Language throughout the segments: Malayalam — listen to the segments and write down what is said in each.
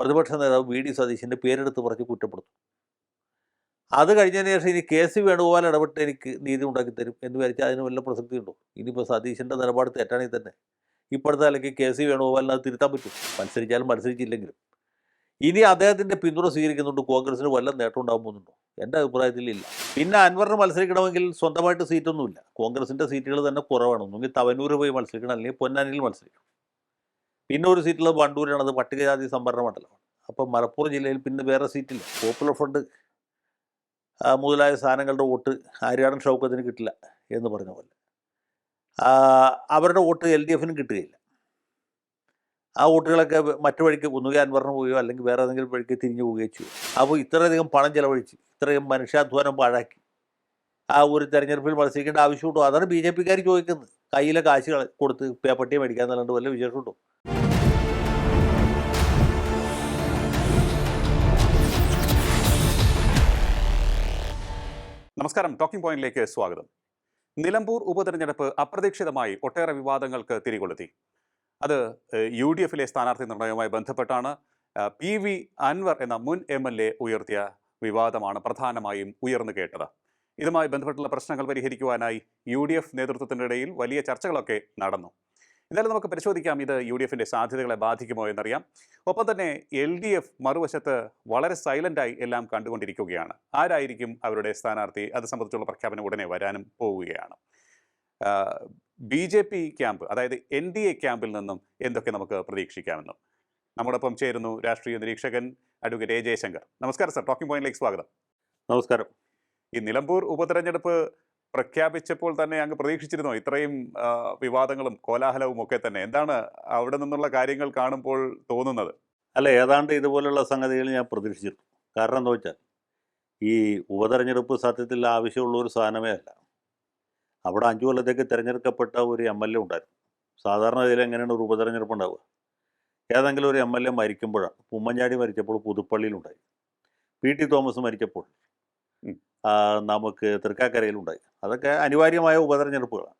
പ്രതിപക്ഷ നേതാവ് വി ഡി സതീശന്റെ പേരെടുത്ത് പറഞ്ഞ് കുറ്റപ്പെടുത്തും. അത് കഴിഞ്ഞതിന് ശേഷം ഇനി കെ സി വേണുഗോപാൽ ഇടപെട്ട് എനിക്ക് നീതി ഉണ്ടാക്കി തരും എന്ന് വിചാരിച്ചാൽ അതിന് വല്ല പ്രസക്തി ഉണ്ടോ ഇനിയിപ്പോൾ സതീശന്റെ നിലപാട് തെറ്റാണെങ്കിൽ തന്നെ ഇപ്പോഴത്തെ അല്ലെങ്കിൽ കെ സി അത് തിരുത്താൻ പറ്റും മത്സരിച്ചാലും മത്സരിച്ചില്ലെങ്കിലും. ഇനി അദ്ദേഹത്തിന്റെ പിന്തുണ സ്വീകരിക്കുന്നുണ്ട് കോൺഗ്രസിന് വല്ല നേട്ടം ഉണ്ടാകാൻ പോകുന്നുണ്ടോ? എന്റെ അഭിപ്രായത്തിൽ ഇല്ല. പിന്നെ അൻവറിന് മത്സരിക്കണമെങ്കിൽ സ്വന്തമായിട്ട് സീറ്റൊന്നുമില്ല. കോൺഗ്രസിന്റെ സീറ്റുകൾ തന്നെ കുറവാണ്. ഒന്നുകിൽ തവനൂർ പോയി മത്സരിക്കണം അല്ലെങ്കിൽ പൊന്നാനിയിൽ മത്സരിക്കണം. പിന്നെ ഒരു സീറ്റുള്ളത് വണ്ടൂരാണ്. അത് പട്ടികജാതി സംവരണ മണ്ഡലമാണ്. അപ്പം മലപ്പുറം ജില്ലയിൽ പിന്നെ വേറെ സീറ്റില്ല. പോപ്പുലർ ഫ്രണ്ട് മുതലായ സ്ഥാനങ്ങളുടെ വോട്ട് ആര്യാടൻ ഷൗക്കത്തിന് കിട്ടില്ല എന്ന് പറഞ്ഞ പോലെ. അവരുടെ വോട്ട് എൽ ഡി എഫിനും കിട്ടുകയില്ല. ആ വോട്ടുകളൊക്കെ മറ്റു വഴിക്ക് ഒന്നുകിൽ അൻവറിന് പോവുകയോ അല്ലെങ്കിൽ വേറെ ഏതെങ്കിലും വഴിക്ക് തിരിഞ്ഞു പോവുകയോ ചെയ്യും. അപ്പോൾ ഇത്രയധികം പണം ചെലവഴിച്ച് ഇത്രയും മനുഷ്യാധ്വാനം പാഴാക്കി ആ ഒരു തെരഞ്ഞെടുപ്പിൽ മത്സരിക്കേണ്ട ആവശ്യമുണ്ടോ? അതാണ് ബി ജെ പിക്കാർ ചോദിക്കുന്നത്. കയ്യിലെ കാശ് കൊടുത്ത് പേപ്പട്ടിയെ മേടിക്കാൻ എന്നല്ലാണ്ട് വല്ല വിശേഷമുണ്ടോ? നമസ്കാരം. ടോക്കിംഗ് പോയിന്റിലേക്ക് സ്വാഗതം. നിലമ്പൂർ ഉപതെരഞ്ഞെടുപ്പ് അപ്രതീക്ഷിതമായി ഒട്ടേറെ വിവാദങ്ങൾക്ക് തിരികൊളുത്തി. അത് യു ഡി എഫിലെ സ്ഥാനാർത്ഥി നിർണയവുമായി ബന്ധപ്പെട്ടാണ്. പി വി അൻവർ എന്ന മുൻ എം എൽ എ ഉയർത്തിയ വിവാദമാണ് പ്രധാനമായും ഉയർന്നു കേട്ടത്. ഇതുമായി ബന്ധപ്പെട്ടുള്ള പ്രശ്നങ്ങൾ പരിഹരിക്കുവാനായി യു ഡി എഫ് നേതൃത്വത്തിനിടയിൽ വലിയ ചർച്ചകളൊക്കെ നടന്നു. എന്തായാലും നമുക്ക് പരിശോധിക്കാം ഇത് യു ഡി എഫിന്റെ സാധ്യതകളെ ബാധിക്കുമോ എന്നറിയാം. ഒപ്പം തന്നെ എൽ ഡി എഫ് മറുവശത്ത് വളരെ സൈലന്റായി എല്ലാം കണ്ടുകൊണ്ടിരിക്കുകയാണ്. ആരായിരിക്കും അവരുടെ സ്ഥാനാർത്ഥി? അത് സംബന്ധിച്ചുള്ള പ്രഖ്യാപനം ഉടനെ വരാനും പോവുകയാണ്. ബി ജെ പി ക്യാമ്പ് അതായത് എൻ ഡി എ ക്യാമ്പിൽ നിന്നും എന്തൊക്കെ നമുക്ക് പ്രതീക്ഷിക്കാമെന്നും. നമ്മോടൊപ്പം ചേരുന്നു രാഷ്ട്രീയ നിരീക്ഷകൻ അഡ്വക്കേറ്റ് എ ജയശങ്കർ. നമസ്കാരം സർ ടോക്കിംഗ് പോയിന്റിലേക്ക് സ്വാഗതം. നമസ്കാരം. ഈ നിലമ്പൂർ ഉപതെരഞ്ഞെടുപ്പ് പ്രഖ്യാപിച്ചപ്പോൾ തന്നെ അങ്ങ് പ്രതീക്ഷിച്ചിരുന്നോ? ഇത്രയും വിവാദങ്ങളും കോലാഹലവും ഒക്കെ തന്നെ. എന്താണ് അവിടെ നിന്നുള്ള കാര്യങ്ങൾ കാണുമ്പോൾ തോന്നുന്നത്? അല്ല ഏതാണ്ട് ഇതുപോലുള്ള സംഗതികൾ ഞാൻ പ്രതീക്ഷിച്ചിരുന്നു കാരണം എന്താ വെച്ചാൽ ഈ ഉപതെരഞ്ഞെടുപ്പ് സത്യത്തിൽ ആവശ്യമുള്ള ഒരു സാധനമേ അല്ല. അവിടെ അഞ്ചു കൊല്ലത്തേക്ക് തിരഞ്ഞെടുക്കപ്പെട്ട ഒരു എം എൽ എ ഉണ്ടായിരുന്നു. സാധാരണ ഇതിൽ എങ്ങനെയാണ് ഒരു ഉപതെരഞ്ഞെടുപ്പ് ഉണ്ടാവുക? ഏതെങ്കിലും ഒരു എം എൽ എ മരിക്കുമ്പോഴാണ്. ഉമ്മൻചാണ്ടി മരിച്ചപ്പോൾ പുതുപ്പള്ളിയിലുണ്ടായി. പി ടി തോമസ് മരിച്ചപ്പോൾ. നമുക്ക് തൃക്കാക്കരയിലുണ്ടായി അതൊക്കെ അനിവാര്യമായ ഉപതെരഞ്ഞെടുപ്പുകളാണ്.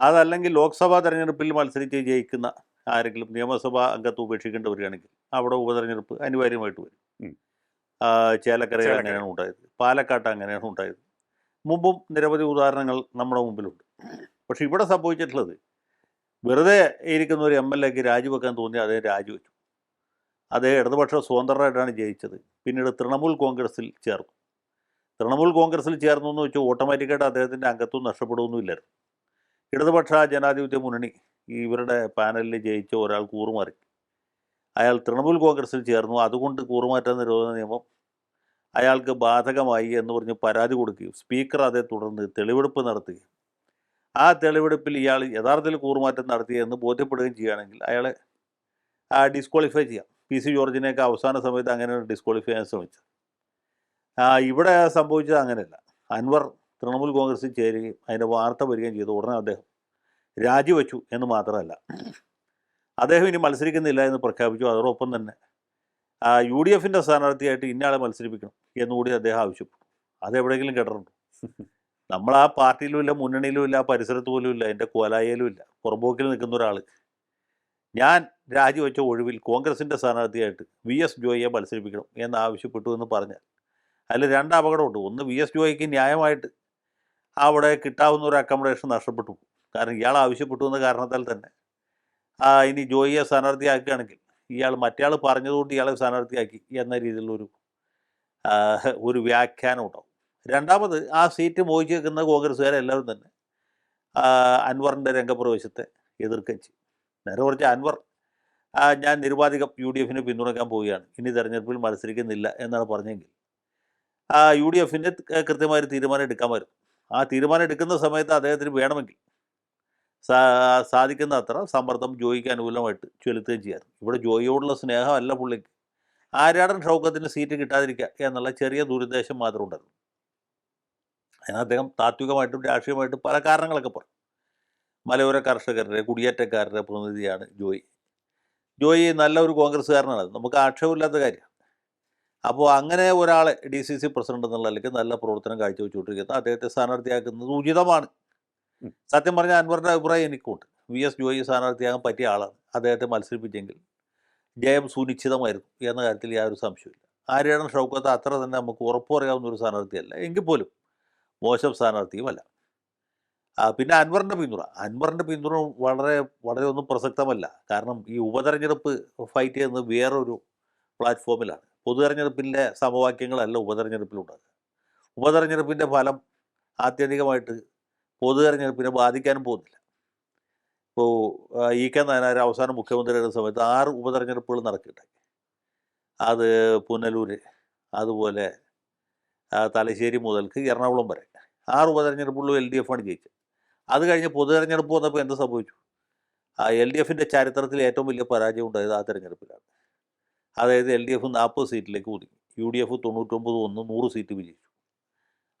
അതല്ലെങ്കിൽ ലോക്സഭാ തെരഞ്ഞെടുപ്പിൽ മത്സരിച്ച് ജയിക്കുന്ന ആരെങ്കിലും നിയമസഭാ അംഗത്വം ഉപേക്ഷിക്കേണ്ടി വരികയാണെങ്കിൽ അവിടെ ഉപതെരഞ്ഞെടുപ്പ് അനിവാര്യമായിട്ട് വരും. ചേലക്കരയിൽ ചേലക്കര. അങ്ങനെയാണ് ഉണ്ടായത്. പാലക്കാട്ട് അങ്ങനെയാണ് ഉണ്ടായത്. മുമ്പും നിരവധി ഉദാഹരണങ്ങൾ നമ്മുടെ മുമ്പിലുണ്ട്. പക്ഷെ ഇവിടെ സംഭവിച്ചിട്ടുള്ളത് വെറുതെ ഇരിക്കുന്ന ഒരു എം എൽ എക്ക് രാജിവെക്കാൻ തോന്നി അദ്ദേഹം രാജിവെച്ചു. അദ്ദേഹം ഇടതുപക്ഷ സ്വതന്ത്രമായിട്ടാണ് ജയിച്ചത്. പിന്നീട് തൃണമൂൽ കോൺഗ്രസിൽ ചേർന്നു. തൃണമൂൽ കോൺഗ്രസിൽ ചേർന്നു എന്ന് വെച്ചാൽ ഓട്ടോമാറ്റിക്കായിട്ട് അദ്ദേഹത്തിന്റെ അംഗത്വം നഷ്ടപ്പെടുകയൊന്നുമില്ലായിരുന്നു. ഇടതുപക്ഷ ജനാധിപത്യ മുന്നണി ഇവരുടെ പാനലിൽ ജയിച്ച ഒരാൾ കൂറുമാറി. അയാൾ തൃണമൂൽ കോൺഗ്രസിൽ ചേർന്നു. അതുകൊണ്ട് കൂറുമാറ്റ നിരോധന നിയമം അയാൾക്ക് ബാധകമായി എന്ന് പറഞ്ഞ് പരാതി കൊടുക്കുകയും സ്പീക്കർ അതേ തുടർന്ന് തെളിവെടുപ്പ് നടത്തുകയും ആ തെളിവെടുപ്പിൽ ഇയാൾ യഥാർത്ഥത്തിൽ കൂറുമാറ്റം നടത്തിയെന്ന് ബോധ്യപ്പെടുകയും ചെയ്യുകയാണെങ്കിൽ അയാളെ ഡിസ്ക്വാളിഫൈ ചെയ്യാം. പി സി ജോർജിനെയൊക്കെ അവസാന സമയത്ത് അങ്ങനെ ഡിസ്ക്വാളിഫൈ ചെയ്യാൻ ശ്രമിച്ചത്. ഇവിടെ സംഭവിച്ചത് അങ്ങനെയല്ല. അൻവർ തൃണമൂൽ കോൺഗ്രസിൽ ചേരുകയും അതിന്റെ വാർത്ത വരികയും ചെയ്തു. ഉടനെ അദ്ദേഹം രാജിവെച്ചു എന്ന് മാത്രമല്ല. അദ്ദേഹം ഇനി മത്സരിക്കുന്നില്ല എന്ന് പ്രഖ്യാപിച്ചു. അതോടൊപ്പം തന്നെ യു ഡി എഫിന്റെ സ്ഥാനാർത്ഥിയായിട്ട് ഇന്നയാളെ മത്സരിപ്പിക്കണം എന്നുകൂടി അദ്ദേഹം ആവശ്യപ്പെട്ടു. അതെവിടെയെങ്കിലും കേട്ടിട്ടുണ്ടോ? നമ്മൾ ആ പാർട്ടിയിലും ഇല്ല മുന്നണിയിലും ഇല്ല പരിസരത്ത് പോലും ഇല്ല എന്റെ കോലായയിലും ഇല്ല. പുറമ്പോക്കിൽ നിൽക്കുന്ന ഒരാൾ. ഞാൻ രാജിവെച്ച ഒഴിവിൽ കോൺഗ്രസിന്റെ സ്ഥാനാർത്ഥിയായിട്ട് വി എസ് ജോയിയെ മത്സരിപ്പിക്കണം എന്ന് ആവശ്യപ്പെട്ടു എന്ന് പറഞ്ഞാൽ അതിൽ രണ്ട് അപകടമുണ്ട്. ഒന്ന് വി എസ് ജോയിക്ക് ന്യായമായിട്ട് അവിടെ കിട്ടാവുന്ന ഒരു അക്കോമഡേഷൻ നഷ്ടപ്പെട്ടു. കാരണം ഇയാൾ ആവശ്യപ്പെട്ടു എന്ന കാരണത്താൽ തന്നെ. ഇനി ജോയിയെ സ്ഥാനാർത്ഥിയാക്കുകയാണെങ്കിൽ ഇയാൾ മറ്റേയാൾ പറഞ്ഞതുകൊണ്ട് ഇയാളെ സ്ഥാനാർത്ഥിയാക്കി എന്ന രീതിയിലുള്ളൊരു ഒരു വ്യാഖ്യാനം ഉണ്ടാവും. രണ്ടാമത് ആ സീറ്റ് മോഹിച്ച് വെക്കുന്ന കോൺഗ്രസ്സുകാരെല്ലാവരും തന്നെ അൻവറിന്റെ രംഗപ്രവേശത്തെ എതിർക്കുകയും ചെയ്യും. നേരെ കുറച്ച് അൻവർ ഞാൻ നിരുപാധികം യു ഡി എഫിനെ പിന്തുണയ്ക്കാൻ പോവുകയാണ്. ഇനി തെരഞ്ഞെടുപ്പിൽ മത്സരിക്കുന്നില്ല എന്നാണ് പറഞ്ഞെങ്കിൽ യു ഡി എഫിന്റെ കൃത്യമായൊരു തീരുമാനം എടുക്കാമായിരുന്നു ആ തീരുമാനം എടുക്കുന്ന സമയത്ത് അദ്ദേഹത്തിന് വേണമെങ്കിൽ സാധിക്കുന്ന അത്ര സമ്മർദ്ദം ജോയിക്ക് അനുകൂലമായിട്ട് ചെലുത്തുകയും ചെയ്യാറ് ഇവിടെ ജോയിയോടുള്ള സ്നേഹമല്ല പുള്ളിക്ക്. ആര്യാടൻ ഷൗക്കത്തിന് സീറ്റ് കിട്ടാതിരിക്കുക എന്നുള്ള ചെറിയ ദുരുദ്ദേശം മാത്രം ഉണ്ടായിരുന്നു. അതിന് അദ്ദേഹം താത്വികമായിട്ടും രാഷ്ട്രീയമായിട്ടും പല കാരണങ്ങളൊക്കെ പറഞ്ഞു. മലയോര കർഷകരുടെ കുടിയേറ്റക്കാരുടെ പ്രതിനിധിയാണ് ജോയി. ജോയി നല്ല ഒരു കോൺഗ്രസ്സുകാരനാണ്. നമുക്ക് ആക്ഷേപമില്ലാത്ത കാര്യമാണ്. അപ്പോൾ അങ്ങനെ ഒരാളെ ഡി സി സി പ്രസിഡന്റ് എന്നുള്ള നിലയ്ക്ക് നല്ല പ്രവർത്തനം കാഴ്ചവെച്ചുകൊണ്ടിരിക്കുന്ന. അദ്ദേഹത്തെ സ്ഥാനാർത്ഥിയാക്കുന്നത് ഉചിതമാണ്. സത്യം പറഞ്ഞാൽ അൻവറിന്റെ അഭിപ്രായം എനിക്കുണ്ട്. വി എസ് ജോയി സ്ഥാനാർത്ഥിയാകാൻ പറ്റിയ ആളാണ്. അദ്ദേഹത്തെ മത്സരിപ്പിച്ചെങ്കിൽ ജയം സുനിശ്ചിതമായിരുന്നു എന്ന കാര്യത്തിൽ യാതൊരു സംശയമില്ല ആര്യാടൻ ഷൗക്കത്ത് അത്ര തന്നെ നമുക്ക് ഉറപ്പു പറയാവുന്ന ഒരു സ്ഥാനാർത്ഥിയല്ല. എങ്കിൽ പോലും മോശം സ്ഥാനാർത്ഥിയുമല്ല. പിന്നെ അൻവറിന്റെ പിന്തുണ. അൻവറിന്റെ പിന്തുണ വളരെ വളരെ ഒന്നും പ്രസക്തമല്ല. കാരണം ഈ ഉപതെരഞ്ഞെടുപ്പ് ഫൈറ്റ് ചെയ്യുന്നത് വേറൊരു പ്ലാറ്റ്ഫോമിലാണ്. പൊതു തെരഞ്ഞെടുപ്പിന്റെ സമവാക്യങ്ങളല്ല ഉപതെരഞ്ഞെടുപ്പിലുണ്ടാകുക ഉപതെരഞ്ഞെടുപ്പിന്റെ ഫലം ആത്യന്തികമായിട്ട് പൊതു തെരഞ്ഞെടുപ്പിനെ ബാധിക്കാനും പോകുന്നില്ല. ഇപ്പോൾ ഇ കെ നായനാർ അവസാനം മുഖ്യമന്ത്രിയുടെ സമയത്ത് ആറ് ഉപതെരഞ്ഞെടുപ്പുകൾ നടക്കുകയുണ്ടായി അത് പുനലൂർ അതുപോലെ തലശ്ശേരി മുതൽക്ക് എറണാകുളം വരെ. ആറ് ഉപതെരഞ്ഞെടുപ്പുകളിലും എൽ ഡി എഫ് ആണ് ജയിച്ചത്. അത് കഴിഞ്ഞ് പൊതു തെരഞ്ഞെടുപ്പ് വന്നപ്പോൾ എന്ത് സംഭവിച്ചു? എൽ ഡി എഫിന്റെ ചരിത്രത്തിൽ ഏറ്റവും വലിയ പരാജയം ഉണ്ടായത് ആ തെരഞ്ഞെടുപ്പിലാണ്. അതായത് എൽ ഡി എഫ് നാൽപ്പത് സീറ്റിലേക്ക് ഒതുങ്ങി യു ഡി എഫ് തൊണ്ണൂറ്റൊമ്പത് ഒന്ന് നൂറ് സീറ്റ് വിജയിച്ചു.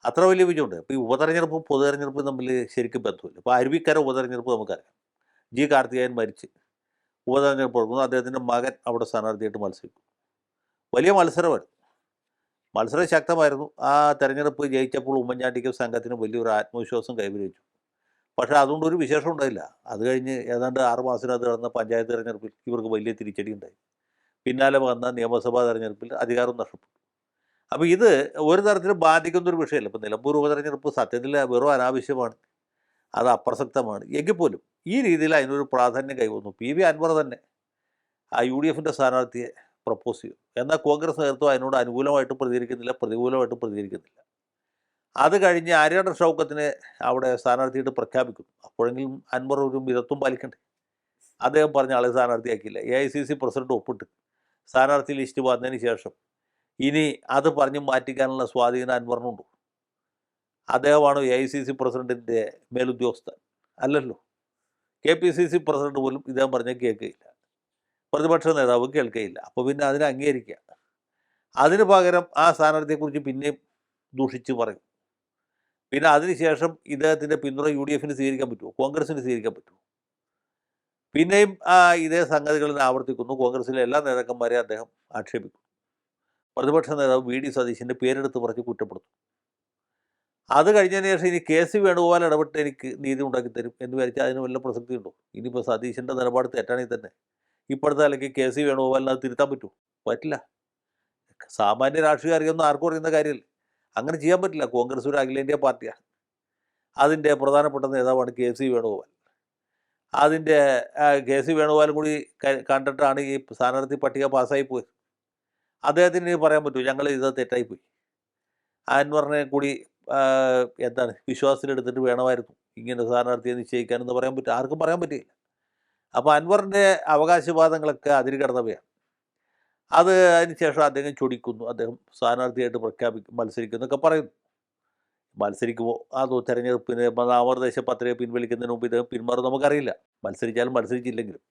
അത്ര വലിയ വിജയമുണ്ട്. അപ്പോൾ ഈ ഉപതെരഞ്ഞെടുപ്പും പൊതുതെരഞ്ഞെടുപ്പും തമ്മിൽ ശരിക്കും ബന്ധമില്ല. അപ്പോൾ അരുവിക്കര ഉപതെരഞ്ഞെടുപ്പ് നമുക്കറിയാം. ജി കാർത്തികേയൻ മരിച്ച്. ഉപതെരഞ്ഞെടുപ്പ് നടക്കുന്നു അദ്ദേഹത്തിന്റെ മകൻ അവിടെ സ്ഥാനാർത്ഥിയായിട്ട് മത്സരിക്കും വലിയ മത്സരമായിരുന്നു മത്സരം ശക്തമായിരുന്നു. ആ തെരഞ്ഞെടുപ്പ് ജയിച്ചപ്പോൾ ഉമ്മൻചാണ്ടിക്കും സംഘത്തിനും വലിയൊരു ആത്മവിശ്വാസം കൈവരിച്ചു. പക്ഷേ അതുകൊണ്ട് ഒരു വിശേഷം ഉണ്ടായില്ല. അത് കഴിഞ്ഞ് ഏതാണ്ട് ആറ് മാസത്തിനകത്ത് നടന്ന പഞ്ചായത്ത് തെരഞ്ഞെടുപ്പിൽ ഇവർക്ക് വലിയ തിരിച്ചടി ഉണ്ടായി. പിന്നാലെ വന്ന നിയമസഭാ തെരഞ്ഞെടുപ്പിൽ അധികാരം നഷ്ടപ്പെട്ടു. അപ്പോൾ ഇത് ഒരു തരത്തിൽ ബാധിക്കുന്ന ഒരു വിഷയമല്ല. ഇപ്പോൾ നിലമ്പൂർ ഉപതെരഞ്ഞെടുപ്പ് സത്യത്തിൽ വെറും അനാവശ്യമാണ്. അത് അപ്രസക്തമാണ്. എങ്കിൽ പോലും ഈ രീതിയിൽ അതിനൊരു പ്രാധാന്യം കൈവന്നു. പി വി അൻവർ തന്നെ ആ യു ഡി എഫിന്റെ സ്ഥാനാർത്ഥിയെ പ്രപ്പോസ് ചെയ്തു. എന്നാൽ കോൺഗ്രസ് നേതൃത്വം അതിനോട് അനുകൂലമായിട്ട് പ്രതികരിക്കുന്നില്ല പ്രതികൂലമായിട്ട് പ്രതികരിക്കുന്നില്ല. അത് കഴിഞ്ഞ് ആര്യാടൻ ഷൗക്കത്തിനെ അവിടെ സ്ഥാനാർത്ഥിയായിട്ട് പ്രഖ്യാപിക്കുന്നു. അപ്പോഴെങ്കിലും അൻവർ ഒരു മിതത്വം പാലിക്കണ്ടേ? അദ്ദേഹം പറഞ്ഞ ആളെ സ്ഥാനാർത്ഥിയാക്കിയില്ല. A I C C president ഒപ്പിട്ട്. സ്ഥാനാർത്ഥി ലിസ്റ്റ് വന്നതിന് ശേഷം ഇനി അത് പറഞ്ഞ് മാറ്റിക്കാനുള്ള സ്വാധീനം അൻവറിനുണ്ടോ. അദ്ദേഹമാണ് എ ഐ സി സി പ്രസിഡന്റിന്റെ മേലുദ്യോഗസ്ഥൻ. അല്ലല്ലോ. K P C C president പോലും ഇദ്ദേഹം പറഞ്ഞാൽ കേൾക്കുകയില്ല പ്രതിപക്ഷ നേതാവ് കേൾക്കുകയില്ല അപ്പോൾ പിന്നെ അതിനെ അംഗീകരിക്കുക. അതിന് പകരം ആ സ്ഥാനാർത്ഥിയെക്കുറിച്ച് പിന്നെയും ദൂഷിച്ച് പറയും. പിന്നെ അതിനുശേഷം ഇദ്ദേഹത്തിന്റെ പിന്തുണ യു ഡി എഫിന് സ്വീകരിക്കാൻ പറ്റുമോ? കോൺഗ്രസിന് സ്വീകരിക്കാൻ പറ്റുമോ? പിന്നെയും ഇതേ സംഗതികളിൽ ആവർത്തിക്കുന്നു. കോൺഗ്രസിലെ എല്ലാ നേതാക്കന്മാരെയും അദ്ദേഹം ആക്ഷേപിക്കുന്നു പ്രതിപക്ഷ നേതാവ് വി. ഡി. സതീശിന്റെ പേരെടുത്ത് പറഞ്ഞ് കുറ്റപ്പെടുത്തും. അത് കഴിഞ്ഞതിന് ശേഷം ഇനി കെ. സി. വേണുഗോപാൽ ഇടപെട്ട് എനിക്ക് നീതി ഉണ്ടാക്കി തരും എന്ന് വിചാരിച്ചാൽ അതിന് വല്ല പ്രസക്തി ഉണ്ടോ ഇനിയിപ്പോൾ സതീശന്റെ നിലപാട് തെറ്റാണെങ്കിൽ തന്നെ ഇപ്പോഴത്തെ അല്ലെങ്കിൽ കെ. സി. വേണുഗോപാലിന് അത് തിരുത്താൻ പറ്റുമോ? പറ്റില്ല. സാമാന്യ രാഷ്ട്രീയ അറിയുന്ന ആർക്കും അറിയുന്ന കാര്യമല്ല? അങ്ങനെ ചെയ്യാൻ പറ്റില്ല. കോൺഗ്രസ് ഒരു അഖിലേന്ത്യാ പാർട്ടിയാണ്. അതിന്റെ പ്രധാനപ്പെട്ട നേതാവാണ് കെ. സി. വേണുഗോപാൽ. അതിന്റെ കെ സി വേണുഗോപാലും കൂടി കണ്ടിട്ടാണ് ഈ സ്ഥാനാർത്ഥി പട്ടിക പാസ്സായി പോയത്. അദ്ദേഹത്തിന് പറയാൻ പറ്റൂ ഞങ്ങൾ ഇത് തെറ്റായി പോയി. അൻവറിനെ കൂടി എന്താണ് വിശ്വാസത്തിലെടുത്തിട്ട് വേണമായിരുന്നു. ഇങ്ങനെ സ്ഥാനാർത്ഥിയെ നിശ്ചയിക്കാനെന്ന് പറയാൻ പറ്റും ആർക്കും പറയാൻ പറ്റില്ല അപ്പോൾ അൻവറിന്റെ അവകാശവാദങ്ങളൊക്കെ അതിൽ കടന്നവയാണ്. അത് അതിനുശേഷം അദ്ദേഹം ചൊടിക്കുന്നു അദ്ദേഹം സ്ഥാനാർത്ഥിയായിട്ട് പ്രഖ്യാപിക്കും മത്സരിക്കുന്നൊക്കെ പറയുന്നു. മത്സരിക്കുമോ അതോ തെരഞ്ഞെടുപ്പിന് നാമനിർദ്ദേശ പത്രിക പിൻവലിക്കുന്നതിന് മുമ്പ് ഇദ്ദേഹം പിന്മാറും നമുക്കറിയില്ല. മത്സരിച്ചാലും മത്സരിച്ചില്ലെങ്കിലും.